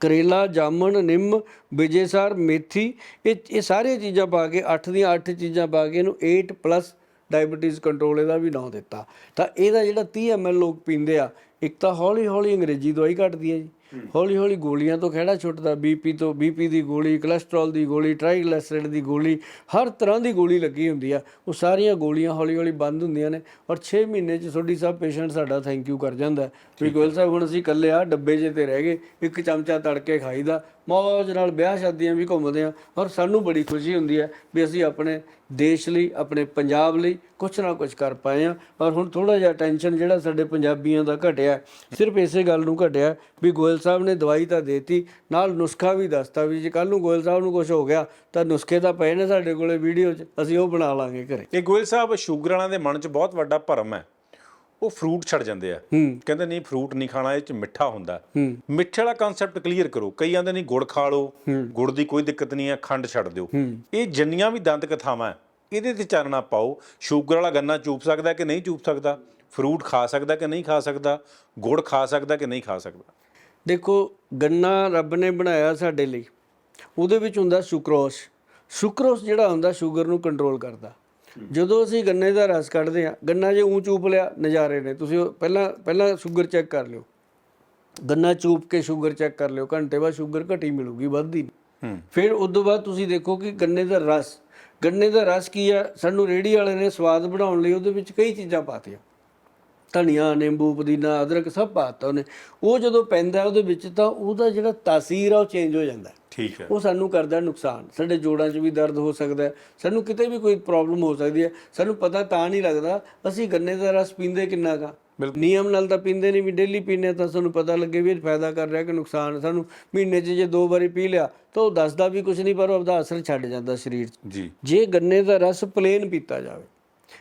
ਕਰੇਲਾ, ਜਾਮਣ, ਨਿੰਮ, ਬਿਜੇਸਾਰ, ਮੇਥੀ, ਇਹ ਇਹ ਸਾਰੀਆਂ ਚੀਜ਼ਾਂ ਪਾ ਕੇ 8 ਦੀਆਂ 8 ਚੀਜ਼ਾਂ ਪਾ ਕੇ ਇਹਨੂੰ 8 ਪਲੱਸ ਡਾਇਬੀਟੀਜ਼ ਕੰਟਰੋਲ ਇਹਦਾ ਵੀ ਨਾਂ ਦਿੱਤਾ। ਤਾਂ ਇਹਦਾ ਜਿਹੜਾ 30 ml ਲੋਕ ਪੀਂਦੇ ਆ, ਇੱਕ ਤਾਂ ਹੌਲੀ ਹੌਲੀ ਅੰਗਰੇਜ਼ੀ ਦਵਾਈ ਘਟਦੀ ਹੈ ਜੀ। ਹੌਲੀ ਹੌਲੀ ਗੋਲੀਆਂ ਤੋਂ ਖਹਿੜਾ ਛੁੱਟਦਾ ਬੀਪੀ ਤੋਂ ਬੀਪੀ ਦੀ ਗੋਲੀ ਕੋਲੇਸਟ੍ਰੋਲ ਦੀ ਗੋਲੀ ਟ੍ਰਾਈਗਲਿਸਰਾਈਡ ਦੀ ਗੋਲੀ, ਹਰ ਤਰ੍ਹਾਂ ਦੀ ਗੋਲੀ ਲੱਗੀ ਹੁੰਦੀ ਆ। ਉਹ ਸਾਰੀਆਂ ਗੋਲੀਆਂ ਹੌਲੀ ਹੌਲੀ ਬੰਦ ਹੁੰਦੀਆਂ ਨੇ ਔਰ 6 ਮਹੀਨੇ ਚ ਤੁਹਾਡੀ ਸਭ ਪੇਸ਼ੈਂਟ ਸਾਡਾ ਥੈਂਕ ਯੂ ਕਰ ਜਾਂਦਾ। ਵੀ ਗੋਇਲ ਸਾਹਿਬ, ਹੁਣ ਅਸੀਂ ਇਕੱਲੇ ਆ, ਡੱਬੇ ਜੇ ਤੇ ਰਹਿ ਗਏ, ਇੱਕ ਚਮਚਾ ਤੜਕੇ ਖਾਈਦਾ, ਮੌਜ ਨਾਲ ਵਿਆਹ ਸ਼ਾਦੀਆਂ ਵੀ ਘੁੰਮਦੇ ਆ ਔਰ ਸਾਨੂੰ ਬੜੀ ਖੁਸ਼ੀ ਹੁੰਦੀ ਹੈ ਵੀ ਅਸੀਂ ਆਪਣੇ ਦੇਸ਼ ਲਈ, ਆਪਣੇ ਪੰਜਾਬ ਲਈ ਕੁਛ ਨਾ ਕੁਛ ਕਰ ਪਾਏ ਆ। ਔਰ ਹੁਣ ਥੋੜਾ ਜਿਹਾ ਟੈਨਸ਼ਨ ਜਿਹੜਾ ਸਾਡੇ ਪੰਜਾਬੀਆਂ ਦਾ ਘਟਿਆ, ਸਿਰਫ ਇਸੇ ਗੱਲ ਨੂੰ ਘਟਿਆ ਵੀ ਗੋਇਲ ਸਾਹਿਬ ਨੇ ਦਵਾਈ ਤਾਂ ਦੇਤੀ ਨਾਲ ਨੁਸਖਾ ਵੀ ਦੱਸਤਾ ਵੀ ਜੇ ਕੱਲ ਨੂੰ ਗੋਇਲ ਸਾਹਿਬ ਨੂੰ ਕੁਝ ਹੋ ਗਿਆ ਤਾਂ ਨੁਸਖੇ ਤਾਂ ਪਏ ਨੇ ਸਾਡੇ ਕੋਲੇ ਵੀਡੀਓ 'ਚ ਅਸੀਂ ਉਹ ਬਣਾ ਲਾਂਗੇ ਘਰੇ। ਇਹ ਗੋਇਲ ਸਾਹਿਬ ਸ਼ੂਗਰ ਵਾਲਿਆਂ ਦੇ ਮਨ 'ਚ ਬਹੁਤ ਵੱਡਾ ਭਰਮ ਹੈ। ਉਹ ਫਰੂਟ ਛੱਡ ਜਾਂਦੇ ਆ। ਕਹਿੰਦੇ ਨਹੀਂ ਫਰੂਟ ਨਹੀਂ ਖਾਣਾ ਇਹ 'ਚ ਮਿੱਠਾ ਹੁੰਦਾ। ਮਿੱਠੇ ਵਾਲਾ ਕਨਸੈਪਟ ਕਲੀਅਰ ਕਰੋ। ਕਈ ਆਂਦੇ ਨਹੀਂ ਗੁੜ ਖਾ ਲਓ ਗੁੜ ਦੀ ਕੋਈ ਦਿੱਕਤ ਨਹੀਂ ਹੈ ਖੰਡ ਛੱਡ ਦਿਓ। ਇਹ ਜਿੰਨੀਆਂ ਵੀ ਦੰਦ ਕਥਾਵਾਂ ਇਹਦੇ ਤੇ ਚਾਨਣਾ ਪਾਓ। ਸ਼ੂਗਰ ਵਾਲਾ ਗੰਨਾ ਚੂਪ ਸਕਦਾ ਕਿ ਨਹੀਂ ਚੂਪ ਸਕਦਾ? ਫਰੂਟ ਖਾ ਸਕਦਾ ਕਿ ਨਹੀਂ ਖਾ ਸਕਦਾ? ਗੁੜ ਖਾ ਸਕਦਾ ਕਿ ਨਹੀਂ ਖਾ ਸਕਦਾ? ਦੇਖੋ ਗੰਨਾ ਰੱਬ ਨੇ ਬਣਾਇਆ ਸਾਡੇ ਲਈ। ਉਹਦੇ ਵਿੱਚ ਹੁੰਦਾ ਸੁਕਰੋਸ। ਸੁਕਰੋਸ ਜਿਹੜਾ ਹੁੰਦਾ ਸ਼ੂਗਰ ਨੂੰ ਕੰਟਰੋਲ ਕਰਦਾ। ਜਦੋਂ ਅਸੀਂ ਗੰਨੇ ਦਾ ਰਸ ਕੱਢਦੇ ਆ ਗੰਨਾ ਜੇ ਊਂ ਚੂਪ ਲਿਆ ਨਜ਼ਾਰੇ ਨੇ। ਤੁਸੀਂ ਪਹਿਲਾਂ ਪਹਿਲਾਂ ਸ਼ੂਗਰ ਚੈੱਕ ਕਰ ਲਿਓ। ਗੰਨਾ ਚੂਪ ਕੇ ਸ਼ੂਗਰ ਚੈੱਕ ਕਰ ਲਿਓ। ਘੰਟੇ ਬਾਅਦ ਸ਼ੂਗਰ ਘਟੀ ਮਿਲੂਗੀ ਵੱਧਦੀ ਨਹੀਂ। ਫਿਰ ਉਸ ਤੋਂ ਬਾਅਦ ਤੁਸੀਂ ਦੇਖੋ ਕਿ ਗੰਨੇ ਦਾ ਰਸ ਗੰਨੇ ਦਾ ਰਸ ਕੀ ਆ? ਸਾਨੂੰ ਰੇੜੀ ਵਾਲੇ ਨੇ ਸਵਾਦ ਬਣਾਉਣ ਲਈ ਉਹਦੇ ਵਿੱਚ ਕਈ ਚੀਜ਼ਾਂ ਪਾਤੀਆਂ। ਧਨੀਆ ਨਿੰਬੂ ਪੁਦੀਨਾ ਅਦਰਕ ਸਭ ਪਾਤਾ ਉਹਨੇ। ਉਹ ਜਦੋਂ ਪੈਂਦਾ ਉਹਦੇ ਵਿੱਚ ਤਾਂ ਉਹਦਾ ਜਿਹੜਾ ਤਾਸੀਰ ਆ ਉਹ ਚੇਂਜ ਹੋ ਜਾਂਦਾ। ਠੀਕ ਹੈ। ਉਹ ਸਾਨੂੰ ਕਰਦਾ ਨੁਕਸਾਨ। ਸਾਡੇ ਜੋੜਾਂ 'ਚ ਵੀ ਦਰਦ ਹੋ ਸਕਦਾ ਸਾਨੂੰ ਕਿਤੇ ਵੀ ਕੋਈ ਪ੍ਰੋਬਲਮ ਹੋ ਸਕਦੀ ਹੈ। ਸਾਨੂੰ ਪਤਾ ਤਾਂ ਨਹੀਂ ਲੱਗਦਾ ਅਸੀਂ ਗੰਨੇ ਦਾ ਰਸ ਪੀਂਦੇ ਕਿੰਨਾ ਕਾ ਨਿਯਮ ਨਾਲ ਤਾਂ ਪੀਂਦੇ ਨਹੀਂ ਵੀ ਡੇਲੀ ਪੀਨੇ ਤਾਂ ਸਾਨੂੰ ਪਤਾ ਲੱਗੇ ਵੀ ਫਾਇਦਾ ਕਰ ਰਿਹਾ ਕਿ ਨੁਕਸਾਨ। ਸਾਨੂੰ ਮਹੀਨੇ 'ਚ ਜੇ ਦੋ ਵਾਰੀ ਪੀ ਲਿਆ ਤਾਂ ਉਹ ਦੱਸਦਾ ਵੀ ਕੁਝ ਨਹੀਂ ਪਰ ਉਹਦਾ ਅਸਰ ਛੱਡ ਜਾਂਦਾ ਸਰੀਰ 'ਚ। ਜੀ। ਜੇ ਗੰਨੇ ਦਾ ਰਸ ਪਲੇਨ ਪੀਤਾ ਜਾਵੇ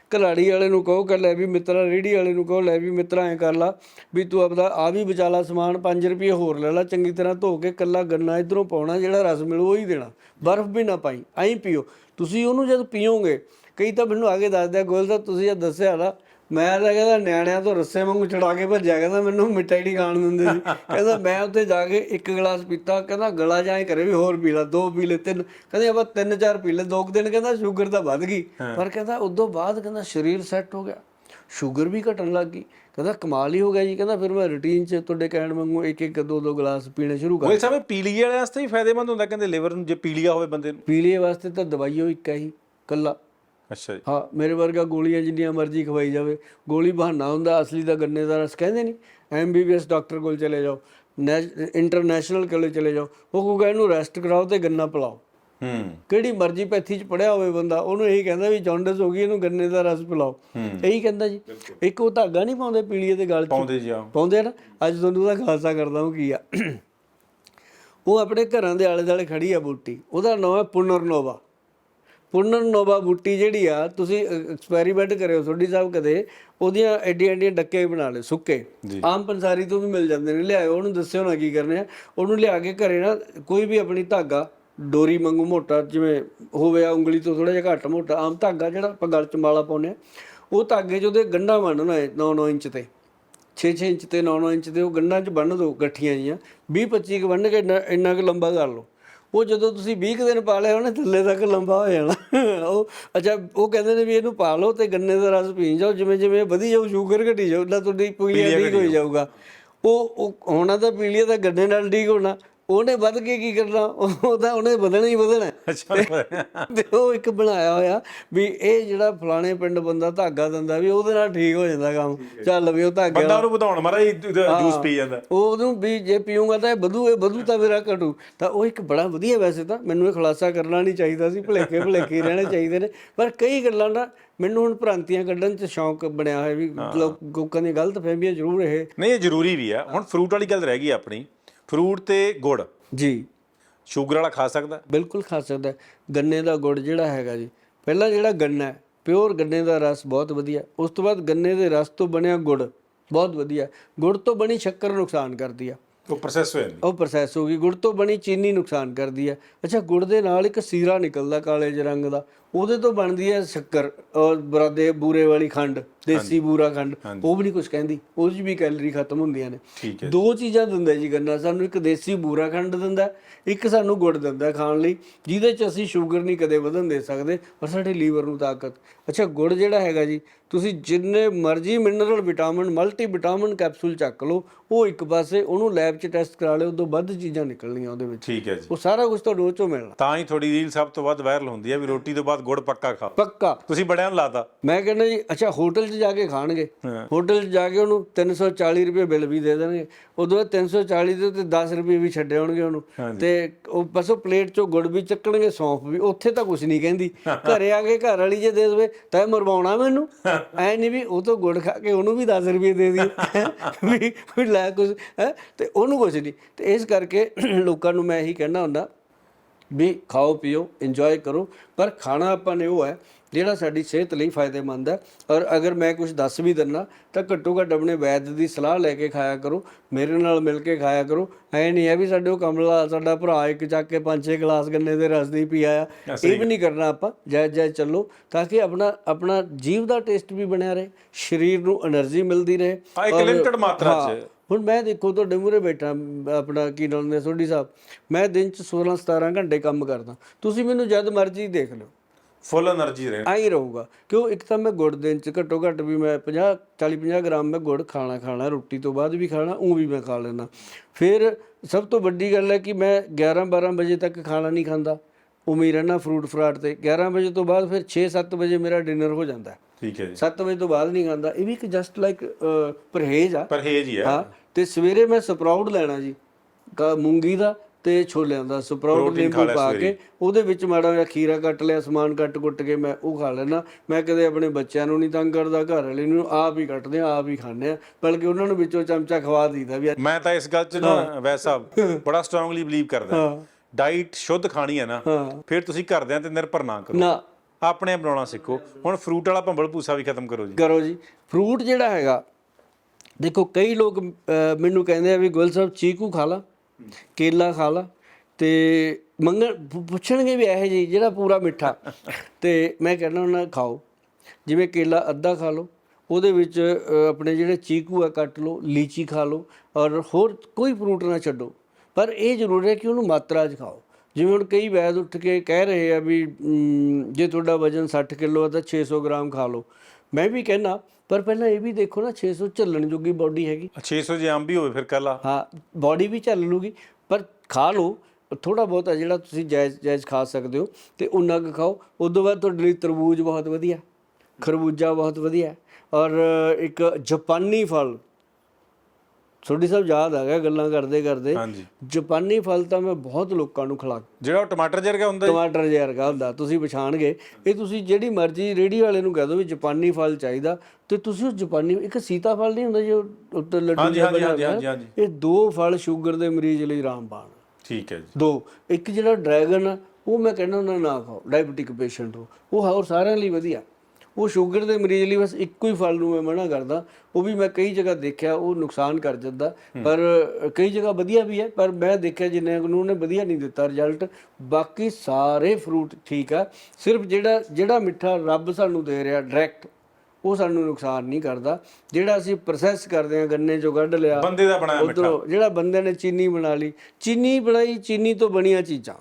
ਕਲਾੜੀ ਵਾਲੇ ਨੂੰ ਕਹੋ ਕਿ ਲੈ ਵੀ ਮਿੱਤਰਾ ਰੇੜੀ ਵਾਲੇ ਨੂੰ ਕਹੋ, ਲੈ ਵੀ ਮਿੱਤਰਾ, ਐ ਕਰ ਲਾ ਵੀ ਤੂੰ ਆਪਦਾ ਆ ਵੀ ਬਚਾ ਲਾ ਸਮਾਨ 5 ਰੁਪਏ ਹੋਰ ਲੈ ਲਾ, ਚੰਗੀ ਤਰ੍ਹਾਂ ਧੋ ਕੇ ਕੱਲਾ ਗੰਨਾ ਇਧਰੋਂ ਪਾਉਣਾ, ਜਿਹੜਾ ਰਸ ਮਿਲੂ ਉਹ ਹੀ ਦੇਣਾ, ਬਰਫ਼ ਵੀ ਨਾ ਪਾਈ, ਐਂ ਪੀਓ। ਤੁਸੀਂ ਉਹਨੂੰ ਜਦ ਪੀਓਗੇ, ਕਈ ਤਾਂ ਮੈਨੂੰ ਆਗੇ ਦੱਸਦੇ ਆ ਗੋਲ ਦਾ ਤੁਸੀਂ ਇਹ ਦੱਸਿਆ ਨਾ ਮੈਂ ਤਾਂ ਕਹਿੰਦਾ ਨਿਆਣਿਆਂ ਤੋਂ ਰੱਸੇ ਵਾਂਗੂ ਚੜਾ ਕੇ ਭੱਜਿਆ ਕਹਿੰਦਾ ਮੈਨੂੰ ਮਿੱਠਾ ਹੀ ਨਹੀਂ ਖਾਣ ਦਿੰਦੇ ਸੀ। ਕਹਿੰਦਾ ਮੈਂ ਉੱਥੇ ਜਾ ਕੇ ਇੱਕ ਗਲਾਸ ਪੀਤਾ ਕਹਿੰਦਾ ਗਲਾ ਜਾਏ ਕਰੇ ਵੀ ਹੋਰ ਪੀ ਲਾ ਦੋ ਪੀ ਲੈ ਤਿੰਨ ਕਹਿੰਦੇ ਆਪਾਂ ਤਿੰਨ ਚਾਰ ਪੀ ਲੈ ਦੋ ਦਿਨ ਕਹਿੰਦਾ ਸ਼ੂਗਰ ਤਾਂ ਵੱਧ ਗਈ। ਪਰ ਕਹਿੰਦਾ ਉਦੋਂ ਬਾਅਦ ਕਹਿੰਦਾ ਸਰੀਰ ਸੈੱਟ ਹੋ ਗਿਆ। ਸ਼ੂਗਰ ਵੀ ਘਟਣ ਲੱਗ ਗਈ। ਕਹਿੰਦਾ ਕਮਾਲ ਹੀ ਹੋ ਗਿਆ ਜੀ ਕਹਿੰਦਾ ਫਿਰ ਮੈਂ ਰੁਟੀਨ 'ਚ ਤੁਹਾਡੇ ਕਹਿਣ ਵਾਂਗੂ ਇੱਕ ਇੱਕ ਦੋ ਦੋ ਗਲਾਸ ਪੀਣੇ ਸ਼ੁਰੂ ਕਰ ਗੋਇਲ ਸਾਹਿਬ ਪੀਲੀਏ ਵਾਲਿਆਂ ਵਾਸਤੇ ਵੀ ਫਾਇਦੇਮੰਦ ਹੁੰਦਾ ਕਹਿੰਦੇ ਲਿਵਰ ਨੂੰ ਜੇ ਪੀਲੀਆ ਹੋਵੇ ਬੰਦੇ ਨੂੰ। ਪੀਲੀਏ ਵਾਸਤੇ ਤਾਂ ਦਵਾਈਓ ਇੱਕ ਹੈ ਹੀ ਕੱਲਾ ਅੱਛਾ ਜੀ। ਹਾਂ ਮੇਰੇ ਵਰਗਾ ਗੋਲੀਆਂ ਜਿੰਨੀਆਂ ਮਰਜ਼ੀ ਖਵਾਈ ਜਾਵੇ। ਗੋਲੀ ਬਹਾਨਾ ਹੁੰਦਾ ਅਸਲੀ ਦਾ ਗੰਨੇ ਦਾ ਰਸ ਕਹਿੰਦੇ ਨਹੀਂ ਐਮਬੀਬੀਐਸ ਡਾਕਟਰ ਕੋਲ ਚਲੇ ਜਾਓ ਇੰਟਰਨੈਸ਼ਨਲ ਕੋਲ ਚਲੇ ਜਾਓ। ਉਹ ਕਹੂਗਾ ਇਹਨੂੰ ਰੈਸਟ ਕਰਾਓ ਤੇ ਗੰਨਾ ਪਿਲਾਓ। ਹੂੰ। ਕਿਹੜੀ ਮਰਜ਼ੀ ਪੈਥੀ ਚ ਪੜਿਆ ਹੋਵੇ ਬੰਦਾ ਉਹਨੂੰ ਇਹੀ ਕਹਿੰਦਾ ਵੀ ਜੌਂਡਸ ਹੋ ਗਈ ਇਹਨੂੰ ਗੰਨੇ ਦਾ ਰਸ ਪਿਲਾਓ। ਇਹੀ ਕਹਿੰਦਾ ਜੀ। ਇੱਕ ਉਹ ਧਾਗਾ ਨਹੀਂ ਪਾਉਂਦੇ ਪੀਲੀਏ ਦੇ ਗਲ 'ਚ? ਪਾਉਂਦੇ ਜੀ ਆ ਪਾਉਂਦੇ ਆ ਨਾ? ਅੱਜ ਤੁਹਾਨੂੰ ਉਹਦਾ ਖਾਲਸਾ ਕਰਦਾ ਉਹ ਕੀ ਆ। ਉਹ ਆਪਣੇ ਘਰਾਂ ਦੇ ਆਲੇ ਦੁਆਲੇ ਖੜੀ ਆ ਬੂਟੀ। ਉਹਦਾ ਨਾਮ ਹੈ ਪੁਨਰਨੋਵਾ। ਪੁਨਰਨੋਵਾ ਬੂਟੀ ਜਿਹੜੀ ਆ ਤੁਸੀਂ ਐਕਸਪੈਰੀਮੈਂਟ ਕਰਿਓ ਤੁਹਾਡੀ ਸਾਹਿਬ ਕਦੇ ਉਹਦੀਆਂ ਐਡੀਆਂ ਐਡੀਆਂ ਡੱਕੇ ਬਣਾ ਲਏ ਸੁੱਕੇ। ਆਮ ਪੰਸਾਰੀ ਤੋਂ ਵੀ ਮਿਲ ਜਾਂਦੇ ਨੇ ਲਿਆਇਓ ਉਹਨੂੰ ਦੱਸਿਓ ਨਾ ਕੀ ਕਰਨੇ ਆ। ਉਹਨੂੰ ਲਿਆ ਕੇ ਘਰੇ ਨਾ ਕੋਈ ਵੀ ਆਪਣੀ ਧਾਗਾ ਡੋਰੀ ਵਾਂਗੂ ਮੋਟਾ ਜਿਵੇਂ ਹੋਵੇ ਆ ਉਂਗਲੀ ਤੋਂ ਥੋੜਾ ਜਿਹਾ ਘੱਟ ਮੋਟਾ ਆਮ ਧਾਗਾ ਜਿਹੜਾ ਆਪਾਂ ਗਲ 'ਚ ਮਾਲਾ ਪਾਉਂਦੇ ਆ ਉਹ ਧਾਗੇ 'ਚ ਉਹਦੇ ਗੰਢਾਂ ਬੰਨਣਾ ਹੈ 9-9 ਇੰਚ ਤੇ। 6-6 ਇੰਚ ਤੇ 9-9 ਇੰਚ ਦੇ ਉਹ ਗੰਢਾਂ 'ਚ ਬੰਨ ਦਿਓ ਗੱਠੀਆਂ ਜੀਆਂ 20-25 ਕੁ ਬੰਨ ਕੇ ਇੰਨਾ ਕੁ ਲੰਬਾ ਕਰ ਲਓ। ਉਹ ਜਦੋਂ ਤੁਸੀਂ 20 ਕੁ ਦਿਨ ਪਾ ਲਿਆ ਉਹਨੇ ਥੱਲੇ ਤੱਕ ਲੰਬਾ ਹੋ ਜਾਣਾ। ਉਹ ਅੱਛਾ ਉਹ ਕਹਿੰਦੇ ਨੇ ਵੀ ਇਹਨੂੰ ਪਾ ਲਓ ਤੇ ਗੰਨੇ ਦਾ ਰਸ ਪੀ ਜਾਓ ਜਿਵੇਂ ਜਿਵੇਂ ਵਧੀ ਜਾਊ ਸ਼ੂਗਰ ਘਟੀ ਜਾਊ ਨਾ ਤੁਹਾਡੀ ਪੀਲੀਆ ਠੀਕ ਹੋਈ ਜਾਊਗਾ। ਉਹ ਉਹ ਹੋਣਾ ਤਾਂ ਪੀਲੀਆ ਤਾਂ ਗੰਨੇ ਨਾਲ ਠੀਕ ਹੋਣਾ। ਉਹਨੇ ਵੱਧ ਕੇ ਕੀ ਕਰਨਾ? ਉਹ ਤਾਂ ਉਹਨੇ ਵਧਣਾ ਹੀ ਵਧਣਾ। ਅੱਛਾ। ਤੇ ਉਹ ਇੱਕ ਬਣਾਇਆ ਹੋਇਆ ਵੀ ਇਹ ਜਿਹੜਾ ਫਲਾਣੇ ਪਿੰਡ ਬੰਦਾ ਧਾਗਾ ਦਿੰਦਾ ਵੀ ਉਹਦੇ ਨਾਲ ਠੀਕ ਹੋ ਜਾਂਦਾ ਕੰਮ। ਚੱਲ ਵੀ ਉਹ ਧਾਗੇ ਬੰਦਾ ਉਹਨੂੰ ਵਧਾਉਣ ਮਾਰਾ ਜੂਸ ਪੀ ਜਾਂਦਾ। ਉਹ ਉਹਨੂੰ ਵੀ ਜੇ ਪੀਊਂਗਾ ਤਾਂ ਇਹ ਵਧੂ ਇਹ ਵਧੂ ਤਾਂ ਮੇਰਾ ਘਟੂ। ਤਾਂ ਉਹ ਇੱਕ ਬੜਾ ਵਧੀਆ ਵੈਸੇ ਤਾਂ ਮੈਨੂੰ ਇਹ ਖੁਲਾਸਾ ਕਰਨਾ ਨਹੀਂ ਚਾਹੀਦਾ ਸੀ ਭੁਲੇਖੇ ਭੁਲੇਖੇ ਰਹਿਣੇ ਚਾਹੀਦੇ ਨੇ। ਪਰ ਕਈ ਗੱਲਾਂ ਦਾ ਮੈਨੂੰ ਹੁਣ ਭ੍ਰਾਂਤੀਆਂ ਕੱਢਣ 'ਚ ਸ਼ੌਂਕ ਬਣਿਆ ਹੋਇਆ ਵੀ ਲੋਕ ਲੋਕਾਂ ਦੀਆਂ ਗਲਤ ਫਹਿਮੀਆਂ ਜ਼ਰੂਰ ਇਹ ਨਹੀਂ ਇਹ ਜ਼ਰੂਰੀ ਵੀ ਆ। ਹੁਣ ਫਰੂਟ ਵਾਲੀ ਗੱਲ ਰਹਿ ਗਈ ਆਪਣੀ। ਫਰੂਟ ਤੇ ਗੁੜ। ਜੀ। ਸ਼ੂਗਰ ਵਾਲਾ ਖਾ ਸਕਦਾ? ਬਿਲਕੁਲ ਖਾ ਸਕਦਾ। ਹੈ। ਗੰਨੇ ਦਾ ਗੁੜ ਜਿਹੜਾ ਹੈਗਾ ਜੀ ਪਹਿਲਾਂ ਜਿਹੜਾ ਗੰਨਾ ਹੈ ਪਿਓਰ ਗੰਨੇ ਦਾ ਰਸ ਬਹੁਤ ਵਧੀਆ। ਉਸ ਤੋਂ ਬਾਅਦ ਗੰਨੇ ਦੇ ਰਸ ਤੋਂ ਬਣਿਆ ਗੁੜ ਬਹੁਤ ਵਧੀਆ। ਗੁੜ ਤੋਂ ਬਣੀ ਸ਼ੱਕਰ ਨੁਕਸਾਨ ਕਰਦੀ ਆ। ਉਹ ਪ੍ਰੋਸੈਸ ਹੋ ਜਾਂਦੀ। ਉਹ ਪ੍ਰੋਸੈਸ ਹੋ ਗਈ। ਗੁੜ ਤੋਂ ਬਣੀ ਚੀਨੀ ਨੁਕਸਾਨ ਕਰਦੀ ਹੈ ਅੱਛਾ ਗੁੜ ਦੇ ਨਾਲ ਇੱਕ ਸੀਰਾ ਨਿਕਲਦਾ ਕਾਲੇ ਜਿਹੇ ਰੰਗ ਦਾ। ਉਹਦੇ ਤੋਂ ਬਣਦੀ ਹੈ ਸ਼ੱਕਰ ਔਰ ਬਰਾਦੇ ਬੂਰੇ ਵਾਲੀ ਖੰਡ ਦੇਸੀ ਬੂਰਾ ਖੰਡ ਉਹ ਵੀ ਨਹੀਂ ਕੁਝ ਕਹਿੰਦੀ ਉਹ 'ਚ ਵੀ ਕੈਲਰੀ ਖਤਮ ਹੁੰਦੀਆਂ ਨੇ। ਦੋ ਚੀਜ਼ਾਂ ਦਿੰਦਾ ਜੀ ਗੰਨਾ ਸਾਨੂੰ ਇੱਕ ਦੇਸੀ ਬੂਰਾ ਖੰਡ ਦਿੰਦਾ ਇੱਕ ਸਾਨੂੰ ਗੁੜ ਦਿੰਦਾ ਖਾਣ ਲਈ ਜਿਹਦੇ ਚ ਅਸੀਂ ਸ਼ੂਗਰ ਨਹੀਂ ਕਦੇ ਵਧਣ ਦੇ ਸਕਦੇ ਔਰ ਸਾਡੇ ਲੀਵਰ ਨੂੰ ਤਾਕਤ। ਅੱਛਾ ਗੁੜ ਜਿਹੜਾ ਹੈਗਾ ਜੀ ਤੁਸੀਂ ਜਿੰਨੇ ਮਰਜ਼ੀ mineral vitamin multi vitamin capsule ਚੱਕ ਲਓ ਉਹ ਇੱਕ ਪਾਸੇ ਉਹਨੂੰ ਲੈਬ 'ਚ ਟੈਸਟ ਕਰਾ ਲਿਓ ਉਦੋਂ ਵੱਧ ਚੀਜ਼ਾਂ ਨਿਕਲਣੀਆਂ ਉਹਦੇ ਵਿੱਚ। ਠੀਕ ਹੈ ਜੀ। ਉਹ ਸਾਰਾ ਕੁਝ ਤੁਹਾਨੂੰ ਉਹ ਚੋਂ ਮਿਲਣਾ। ਤਾਂ ਹੀ ਥੋੜੀ ਰੀਲ ਸਭ ਤੋਂ ਵੱਧ ਵਾਇਰਲ ਹੁੰਦੀ ਹੈ ਵੀ ਰੋਟੀ ਤੋਂ ਬਾਅਦ ਗੁੜ ਪੱਕਾ ਖਾਓ। ਪੱਕਾ। ਤੁਸੀਂ ਬੜਿਆਂ ਨੂੰ ਲਾਤਾ। ਮੈਂ ਕਹਿੰਦਾ ਜੀ ਅੱਛਾ ਹੋਟਲ 'ਚ ਜਾ ਕੇ ਖਾਣਗੇ। ਹੋਟਲ 'ਚ ਜਾ ਕੇ ਉਹਨੂੰ 340 ਰੁਪਏ ਬਿੱਲ ਵੀ ਦੇ ਦੇਣਗੇ। ਉਦੋਂ ਬਾਅਦ 340 ਦੇ ਉੱਤੇ 10 ਰੁਪਏ ਵੀ ਛੱਡੇ ਹੋਣਗੇ ਉਹਨੂੰ। ਤੇ ਉਹ ਬਸ ਉਹ ਪਲੇਟ 'ਚੋਂ ਗੁੜ ਵੀ ਚੱਕਣਗੇ ਸੌਂਫ ਵੀ ਉੱਥੇ ਤਾਂ ਕੁਝ ਨਹੀਂ ਕਹਿੰਦੀ। [laughs] ਘਰੇ ਆ ਕੇ ਘਰ ਵਾਲੀ ਜੇ ਦੇ ਦੇਵੇ ਤਾਂ ਮਰਵਾਉਣਾ ਮੈਨੂੰ। [laughs] ਐ ਨਹੀਂ ਵੀ ਉਹ ਤੋਂ ਗੁੜ ਖਾ ਕੇ ਉਹਨੂੰ ਵੀ 10 ਰੁਪਏ ਦੇ ਦੀ [laughs] ਵੀ ਲੈ ਕੁਝ ਤੇ ਉਹਨੂੰ ਕੁਝ ਨਹੀਂ। ਤੇ ਇਸ ਕਰਕੇ ਲੋਕਾਂ ਨੂੰ ਮੈਂ ਇਹੀ ਕਹਿਣਾ ਹੁੰਦਾ ਵੀ ਖਾਓ ਪੀਓ ਇੰਜੋਏ ਕਰੋ। ਪਰ ਖਾਣਾ ਆਪਾਂ ਨੇ ਉਹ ਹੈ ਜਿਹੜਾ ਸਾਡੀ ਸਿਹਤ ਲਈ ਫਾਇਦੇਮੰਦ ਹੈ। ਔਰ ਅਗਰ ਮੈਂ ਕੁਝ ਦੱਸ ਵੀ ਦਿੰਨਾ ਤਾਂ ਘੱਟੋ ਘੱਟ ਆਪਣੇ ਵੈਦ ਦੀ ਸਲਾਹ ਲੈ ਕੇ ਖਾਇਆ ਕਰੋ। ਮੇਰੇ ਨਾਲ ਮਿਲ ਕੇ ਖਾਇਆ ਕਰੋ। ਐ ਨਹੀਂ ਹੈ ਵੀ ਸਾਡੇ ਉਹ ਕਮਲਾ ਸਾਡਾ ਭਰਾ ਇੱਕ ਚੱਕ ਕੇ ਪੰਜ ਛੇ ਗਲਾਸ ਗੰਨੇ ਦੇ ਰਸ ਦੀ ਪੀ ਆਇਆ। ਇਹ ਵੀ ਨਹੀਂ ਕਰਨਾ ਆਪਾਂ। ਜੈ ਜੈ ਚੱਲੋ ਤਾਂ ਕਿ ਆਪਣਾ ਆਪਣਾ ਜੀਵ ਦਾ ਟੇਸਟ ਵੀ ਬਣਿਆ ਰਹੇ। ਸਰੀਰ ਨੂੰ એનર્ਜੀ ਮਿਲਦੀ ਰਹੇ। ਇੱਕ ਲਿਮਟਿਡ ਮਾਤਰਾ 'ਚ। ਹੁਣ ਮੈਂ ਦੇਖੋ ਤੁਹਾਡੇ ਮੂਰੇ ਬੈਠਾ ਆਪਣਾ ਕੀ ਨਾਮ ਨੇ ਸੋਢੀ ਸਾਹਿਬ। ਮੈਂ ਦਿਨ ਚ 16 17 ਘੰਟੇ ਕੰਮ ਕਰਦਾ। ਤੁਸੀਂ ਮੈਨੂੰ ਜਦ ਮਰਜ਼ੀ ਦੇਖ ਲਓ। ਫੁੱਲ એનર્ਜੀ ਰਹੇ ਆਈ ਰਹੂਗਾ। ਕਿਉਂ? ਇੱਕ ਤਾਂ ਮੈਂ ਗੁੜ ਦਿਨ ਚ ਘੱਟੋ ਘੱਟ ਵੀ ਮੈਂ 50 40 50 ਗ੍ਰਾਮ ਮੈਂ ਗੁੜ ਖਾਣਾ ਖਾਣਾ ਰੋਟੀ ਤੋਂ ਬਾਅਦ ਵੀ ਖਾਣਾ ਉਹ ਵੀ ਮੈਂ ਖਾ ਲੈਣਾ ਫਿਰ ਸਭ ਤੋਂ ਵੱਡੀ ਗੱਲ ਹੈ ਕਿ ਮੈਂ 11 12 ਵਜੇ ਤੱਕ ਖਾਣਾ ਨਹੀਂ ਖਾਂਦਾ। ਉਮੀ ਰਹਿਣਾ ਫਰੂਟ ਫਰਾਟ ਤੇ। 11 ਵਜੇ ਤੋਂ ਬਾਅਦ ਫਿਰ 6 7 ਵਜੇ ਮੇਰਾ ਡਿਨਰ ਹੋ ਜਾਂਦਾ ਠੀਕ ਹੈ ਜੀ। 7 ਵਜੇ ਤੋਂ ਬਾਅਦ ਨਹੀਂ ਖਾਂਦਾ। ਇਹ ਵੀ ਇੱਕ ਜਸਟ ਲਾਈਕ ਪਰਹੇਜ਼ ਆ। ਪਰਹੇਜ਼ ਹੀ ਹੈ ਹਾਂ ਤੇ ਸਵੇਰੇ ਮੈਂ ਸਪਰਾਊਟ ਲੈਣਾ ਜੀ। ਮੂੰਗੀ ਦਾ ਤੇ ਛੋਲਿਆਂ ਦਾ। ਸਪਰਾਊਟ ਨਿੰਬੂ ਪਾ ਕੇ ਉਹਦੇ ਵਿੱਚ ਮਾੜਾ ਜਿਹਾ ਖੀਰਾ ਕੱਟ ਲਿਆ ਸਮਾਨ ਕੱਟ ਕੁੱਟ ਕੇ ਮੈਂ ਉਹ ਖਾ ਲੈਣਾ ਮੈਂ ਕਦੇ ਆਪਣੇ ਬੱਚਿਆਂ ਨੂੰ ਨਹੀਂ ਤੰਗ ਕਰਦਾ ਘਰ ਵਾਲੇ ਨੂੰ ਆਪ ਹੀ ਕੱਟਦੇ ਆ ਆਪ ਹੀ ਖਾਂਦੇ ਆ ਬਲਕਿ ਉਹਨਾਂ ਨੂੰ ਵਿੱਚੋਂ ਚਮਚਾ ਖਵਾ ਦਈਦਾ ਵੀ ਮੈਂ ਤਾਂ ਇਸ ਗੱਲ 'ਚ ਨਾ ਵੈਸਾ [laughs] ਬੜਾ ਸਟਰੋਂਗਲੀ ਬਲੀਵ ਕਰਦਾ। ਹਾਂ। ਡਾਈਟ ਸ਼ੁੱਧ ਖਾਣੀ ਹੈ ਨਾ ਫਿਰ ਤੁਸੀਂ ਘਰਦਿਆਂ ਤੇ ਨਿਰਭਰ ਨਾ ਕਰੋ। ਨਾ। ਆਪਣੇ ਆਪ ਬਣਾਉਣਾ ਸਿੱਖੋ। ਹੁਣ ਫਰੂਟ ਵਾਲਾ ਭੰਬਲ ਭੂਸਾ ਵੀ ਖਤਮ ਕਰੋ ਜੀ। ਕਰੋ ਜੀ। ਫਰੂਟ ਜਿਹੜਾ ਹੈਗਾ ਦੇਖੋ ਕਈ ਲੋਕ ਮੈਨੂੰ ਕਹਿੰਦੇ ਆ ਵੀ ਗੁਲ ਸਾਹਿਬ ਚੀਕੂ ਖਾ ਲਾ ਕੇਲਾ ਖਾ ਲਾ ਤੇ ਮੰਗਣ ਪੁੱਛਣਗੇ ਵੀ ਇਹ ਜੀ ਜਿਹੜਾ ਪੂਰਾ ਮਿੱਠਾ। ਤੇ ਮੈਂ ਕਹਿੰਦਾ ਉਹਨਾਂ ਖਾਓ। ਜਿਵੇਂ ਕੇਲਾ ਅੱਧਾ ਖਾ ਲਓ ਉਹਦੇ ਵਿੱਚ ਆਪਣੇ ਜਿਹੜੇ ਚੀਕੂ ਆ ਕੱਟ ਲਓ ਲੀਚੀ ਖਾ ਲਓ ਔਰ ਹੋਰ ਕੋਈ ਫਰੂਟ ਨਾ ਛੱਡੋ। ਪਰ ਇਹ ਜ਼ਰੂਰ ਹੈ ਕਿ ਉਹਨੂੰ ਮਾਤਰਾ 'ਚ ਖਾਓ ਜਿਵੇਂ ਹੁਣ ਕਈ ਵੈਦ ਉੱਠ ਕੇ ਕਹਿ ਰਹੇ ਆ ਵੀ ਜੇ ਤੁਹਾਡਾ ਵਜਨ 60 ਕਿਲੋ ਆ ਤਾਂ 600 ਗ੍ਰਾਮ ਖਾ ਲਓ। ਮੈਂ ਵੀ ਕਹਿਣਾ ਪਰ ਪਹਿਲਾਂ ਇਹ ਵੀ ਦੇਖੋ ਨਾ 600 ਝੱਲਣ ਜੋਗੀ ਬਾਡੀ ਹੈਗੀ। 600 ਜੇ ਅੰਬ ਵੀ ਹੋਵੇ ਫਿਰ ਕੱਲਾ ਹਾਂ ਬਾਡੀ ਵੀ ਝੱਲ ਲੂਗੀ ਪਰ ਖਾ ਲਓ। ਥੋੜਾ ਬਹੁਤ ਹੈ ਜਿਹੜਾ ਤੁਸੀਂ ਜਾਇਜ਼ ਜਾਇਜ਼ ਖਾ ਸਕਦੇ ਹੋ ਤੇ ਉਨਾ ਕੁ ਖਾਓ। ਉਦੋਂ ਬਾਅਦ ਤੁਹਾਡੇ ਲਈ ਤਰਬੂਜ ਬਹੁਤ ਵਧੀਆ ਖਰਬੂਜਾ ਬਹੁਤ ਵਧੀਆ ਔਰ ਇੱਕ ਜਾਪਾਨੀ ਫਲ। ਛੋਟੀ ਸਾਹਿਬ ਯਾਦ ਆ ਗਿਆ ਗੱਲਾਂ ਕਰਦੇ ਕਰਦੇ। ਜਾਪਾਨੀ ਫਲ ਤਾਂ ਮੈਂ ਬਹੁਤ ਲੋਕਾਂ ਨੂੰ ਖਿਲਾ ਜਿਹੜਾ ਉਹ ਟਮਾਟਰ ਜਿਹਾ ਹੁੰਦਾ ਟਮਾਟਰ ਜਿਹਾ ਵਰਗਾ ਹੁੰਦਾ ਤੁਸੀਂ ਪਛਾਣਗੇ। ਇਹ ਤੁਸੀਂ ਜਿਹੜੀ ਮਰਜ਼ੀ ਰੇੜੀ ਵਾਲੇ ਨੂੰ ਕਹਿ ਦਿਓ ਵੀ ਜਾਪਾਨੀ ਫਲ ਚਾਹੀਦਾ ਤੇ ਤੁਸੀਂ ਉਹ ਜਾਪਾਨੀ ਇੱਕ ਸੀਤਾ ਫਲ ਨਹੀਂ ਹੁੰਦਾ ਜੋ ਉੱਤੇ ਲੱਡੂ ਜਿਹਾ ਹਾਂਜੀ, ਬਣਿਆ ਇਹ ਦੋ ਫਲ ਸ਼ੂਗਰ ਦੇ ਮਰੀਜ਼ ਲਈ ਰਾਮਬਾਣ। ਠੀਕ ਹੈ ਜੀ। ਦੋ ਇੱਕ ਜਿਹੜਾ ਡਰੈਗਨ ਉਹ ਮੈਂ ਕਹਿੰਦਾ ਉਹਨਾਂ ਨਾ ਖਾਓ ਡਾਇਬੀਟਿਕ ਪੇਸ਼ੈਂਟ ਹੋ। ਉਹ ਹੋਰ ਸਾਰਿਆਂ ਲਈ ਵਧੀਆ। ਉਹ ਸ਼ੂਗਰ ਦੇ ਮਰੀਜ਼ ਲਈ ਬਸ ਇੱਕੋ ਹੀ ਫਲ ਨੂੰ ਮੈਂ ਮਨਾ ਕਰਦਾ। ਉਹ ਵੀ ਮੈਂ ਕਈ ਜਗ੍ਹਾ ਦੇਖਿਆ ਉਹ ਨੁਕਸਾਨ ਕਰ ਜਾਂਦਾ। ਪਰ ਕਈ ਜਗ੍ਹਾ ਵਧੀਆ ਵੀ ਹੈ ਪਰ ਮੈਂ ਦੇਖਿਆ ਜਿੰਨੇ ਨੂੰ ਉਹਨੇ ਵਧੀਆ ਨਹੀਂ ਦਿੱਤਾ ਰਿਜ਼ਲਟ ਬਾਕੀ ਸਾਰੇ ਫਰੂਟ ਠੀਕ ਆ। ਸਿਰਫ ਜਿਹੜਾ ਜਿਹੜਾ ਮਿੱਠਾ ਰੱਬ ਸਾਨੂੰ ਦੇ ਰਿਹਾ ਡਾਇਰੈਕਟ ਉਹ ਸਾਨੂੰ ਨੁਕਸਾਨ ਨਹੀਂ ਕਰਦਾ। ਜਿਹੜਾ ਅਸੀਂ ਪ੍ਰੋਸੈਸ ਕਰਦੇ ਹਾਂ ਗੰਨੇ ਚੋਂ ਕੱਢ ਲਿਆ ਬੰਦੇ ਦਾ ਬਣਾਇਆ ਮਿੱਠਾ। ਜਿਹੜਾ ਬੰਦੇ ਨੇ ਚੀਨੀ ਬਣਾ ਲਈ ਚੀਨੀ ਬਣਾਈ ਚੀਨੀ ਤੋਂ ਬਣੀਆਂ ਚੀਜ਼ਾਂ।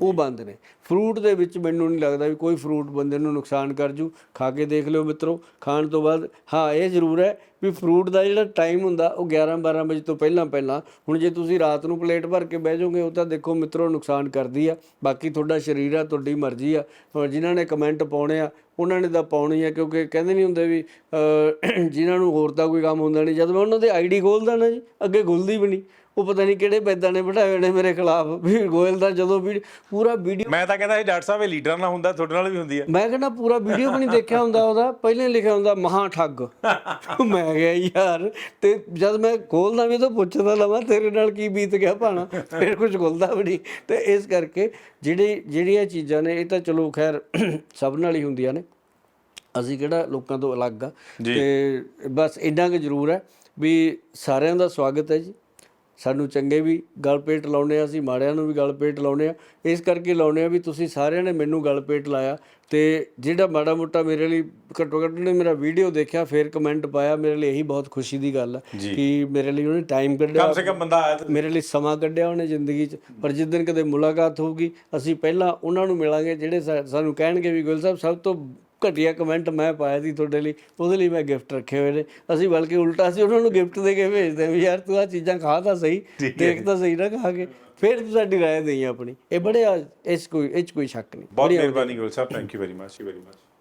ਉਹ ਬੰਦ ਨੇ। ਫਰੂਟ ਦੇ ਵਿੱਚ ਮੈਨੂੰ ਨਹੀਂ ਲੱਗਦਾ ਵੀ ਕੋਈ ਫਰੂਟ ਬੰਦੇ ਨੂੰ ਨੁਕਸਾਨ ਕਰ ਜੂ। ਖਾ ਕੇ ਦੇਖ ਲਿਓ ਮਿੱਤਰੋ ਖਾਣ ਤੋਂ ਬਾਅਦ ਹਾਂ ਇਹ ਜ਼ਰੂਰ ਹੈ ਵੀ ਫਰੂਟ ਦਾ ਜਿਹੜਾ ਟਾਈਮ ਹੁੰਦਾ ਉਹ 11 12 ਵਜੇ ਤੋਂ ਪਹਿਲਾਂ ਪਹਿਲਾਂ ਹੁਣ ਜੇ ਤੁਸੀਂ ਰਾਤ ਨੂੰ ਪਲੇਟ ਭਰ ਕੇ ਬਹਿ ਜਾਓਗੇ ਉਹ ਤਾਂ ਦੇਖੋ ਮਿੱਤਰੋ ਨੁਕਸਾਨ ਕਰਦੀ ਆ। ਬਾਕੀ ਤੁਹਾਡਾ ਸਰੀਰ ਆ ਤੁਹਾਡੀ ਮਰਜ਼ੀ ਆ। ਔਰ ਜਿਨ੍ਹਾਂ ਨੇ ਕਮੈਂਟ ਪਾਉਣੇ ਆ ਉਹਨਾਂ ਨੇ ਤਾਂ ਪਾਉਣੀ ਆ ਕਿਉਂਕਿ ਕਹਿੰਦੇ ਨਹੀਂ ਹੁੰਦੇ ਵੀ ਅਹ, ਜਿਨ੍ਹਾਂ ਨੂੰ ਹੋਰ ਤਾਂ ਕੋਈ ਕੰਮ ਹੁੰਦਾ ਨਹੀਂ। ਜਦ ਮੈਂ ਉਹਨਾਂ ਦੇ ਆਈਡੀ ਖੋਲਦਾ ਨਾ ਜੀ ਅੱਗੇ ਖੁੱਲਦੀ ਵੀ ਨਹੀਂ। ਉਹ ਪਤਾ ਨਹੀਂ ਕਿਹੜੇ ਪੈਦਾਂ ਨੇ ਬਿਠਾਏ ਹੋਏ ਨੇ ਮੇਰੇ ਖਿਲਾਫ। ਵੀ ਗੋਇਲ ਦਾ ਜਦੋਂ ਵੀ ਪੂਰਾ ਵੀਡੀਓ ਮੈਂ ਤਾਂ ਕਹਿੰਦਾ ਇਹ ਡਾਕਟਰ ਸਾਹਿਬ ਇਹ ਲੀਡਰਾਂ ਨਾਲ ਹੁੰਦਾ ਤੁਹਾਡੇ ਨਾਲ ਵੀ ਹੁੰਦੀ ਹੈ ਮੈਂ ਕਹਿੰਦਾ ਪੂਰਾ ਵੀਡੀਓ ਵੀ ਨਹੀਂ ਦੇਖਿਆ ਹੁੰਦਾ ਉਹਦਾ। ਪਹਿਲੇ ਲਿਖਿਆ ਹੁੰਦਾ ਮਹਾ ਠੱਗ। ਮੈਂ ਕਿਹਾ ਯਾਰ ਤੇ ਜਦ ਮੈਂ ਖੋਲਦਾ ਵੀ ਤਾਂ ਪੁੱਛਦਾ ਲਵਾਂ ਤੇਰੇ ਨਾਲ ਕੀ ਬੀਤ ਗਿਆ ਭਾਣਾ? ਫਿਰ ਕੁਝ ਖੁੱਲਦਾ ਵੀ ਨਹੀਂ। ਤੇ ਇਸ ਕਰਕੇ ਜਿਹੜੀ ਜਿਹੜੀਆਂ ਚੀਜ਼ਾਂ ਨੇ ਇਹ ਤਾਂ ਚਲੋ ਖੈਰ ਸਭ ਨਾਲ ਹੀ ਹੁੰਦੀਆਂ ਨੇ। ਅਸੀਂ ਕਿਹੜਾ ਲੋਕਾਂ ਤੋਂ ਅਲੱਗ ਆ। ਤੇ ਬਸ ਇੰਨਾ ਕੁ ਜ਼ਰੂਰ ਹੈ ਵੀ ਸਾਰਿਆਂ ਦਾ ਸਵਾਗਤ ਹੈ ਜੀ। ਸਾਨੂੰ ਚੰਗੇ ਵੀ ਗਲਪੇਟ ਲਾਉਨੇ ਆ ਅਸੀਂ ਮਾੜਿਆਂ ਨੂੰ ਵੀ ਗਲਪੇਟ ਲਾਉਨੇ ਆ। ਇਸ ਕਰਕੇ ਲਾਉਨੇ ਆ ਵੀ ਤੁਸੀਂ ਸਾਰਿਆਂ ਨੇ ਮੈਨੂੰ ਗਲਪੇਟ ਲਾਇਆ ਤੇ ਜਿਹੜਾ ਮਾੜਾ ਮੋਟਾ ਮੇਰੇ ਲਈ ਘੱਟੋ ਘੱਟ ਨੇ ਮੇਰਾ ਵੀਡੀਓ ਦੇਖਿਆ ਫਿਰ ਕਮੈਂਟ ਪਾਇਆ ਮੇਰੇ ਲਈ ਇਹੀ ਬਹੁਤ ਖੁਸ਼ੀ ਦੀ ਗੱਲ ਹੈ। ਕਿ ਮੇਰੇ ਲਈ ਉਹਨੇ ਟਾਈਮ ਕੱਢਿਆ। ਕਮ ਸੇ ਕਮ ਬੰਦਾ ਆਇਆ ਮੇਰੇ ਲਈ ਸਮਾਂ ਕੱਢਿਆ ਉਹਨੇ ਜ਼ਿੰਦਗੀ 'ਚ। ਪਰ ਜਿਸ ਦਿਨ ਕਦੇ ਮੁਲਾਕਾਤ ਹੋਊਗੀ ਅਸੀਂ ਪਹਿਲਾਂ ਉਹਨਾਂ ਨੂੰ ਮਿਲਾਂਗੇ ਜਿਹੜੇ ਸਾਨੂੰ ਕਹਿਣਗੇ ਵੀ ਗੁਲ ਸਾਹਿਬ ਸਭ ਤੋਂ ਘਟੀਆ ਕਮੈਂਟ ਮੈਂ ਪਾਇਆ ਸੀ ਤੁਹਾਡੇ ਲਈ ਉਹਦੇ ਲਈ ਮੈਂ ਗਿਫਟ ਰੱਖੇ ਹੋਏ ਨੇ। ਅਸੀਂ ਬਲਕਿ ਉਲਟਾ ਸੀ ਉਹਨਾਂ ਨੂੰ ਗਿਫਟ ਦੇ ਕੇ ਭੇਜਦੇ ਹਾਂ ਵੀ ਯਾਰ ਤੂੰ ਆ ਚੀਜ਼ਾਂ ਖਾ ਤਾਂ ਸਹੀ ਦੇਖ ਤਾਂ ਸਹੀ ਨਾ ਖਾ ਕੇ ਫਿਰ ਤੂੰ ਸਾਡੀ ਰਾਏ ਦੇਈ ਆਪਣੀ। ਇਹ ਬੜੇ ਇਸ ਕੋਈ ਇਹ 'ਚ ਕੋਈ ਸ਼ੱਕ ਨਹੀਂ। ਬਹੁਤ ਮਿਹਰਬਾਨੀ Gul Sahib thank you very much very much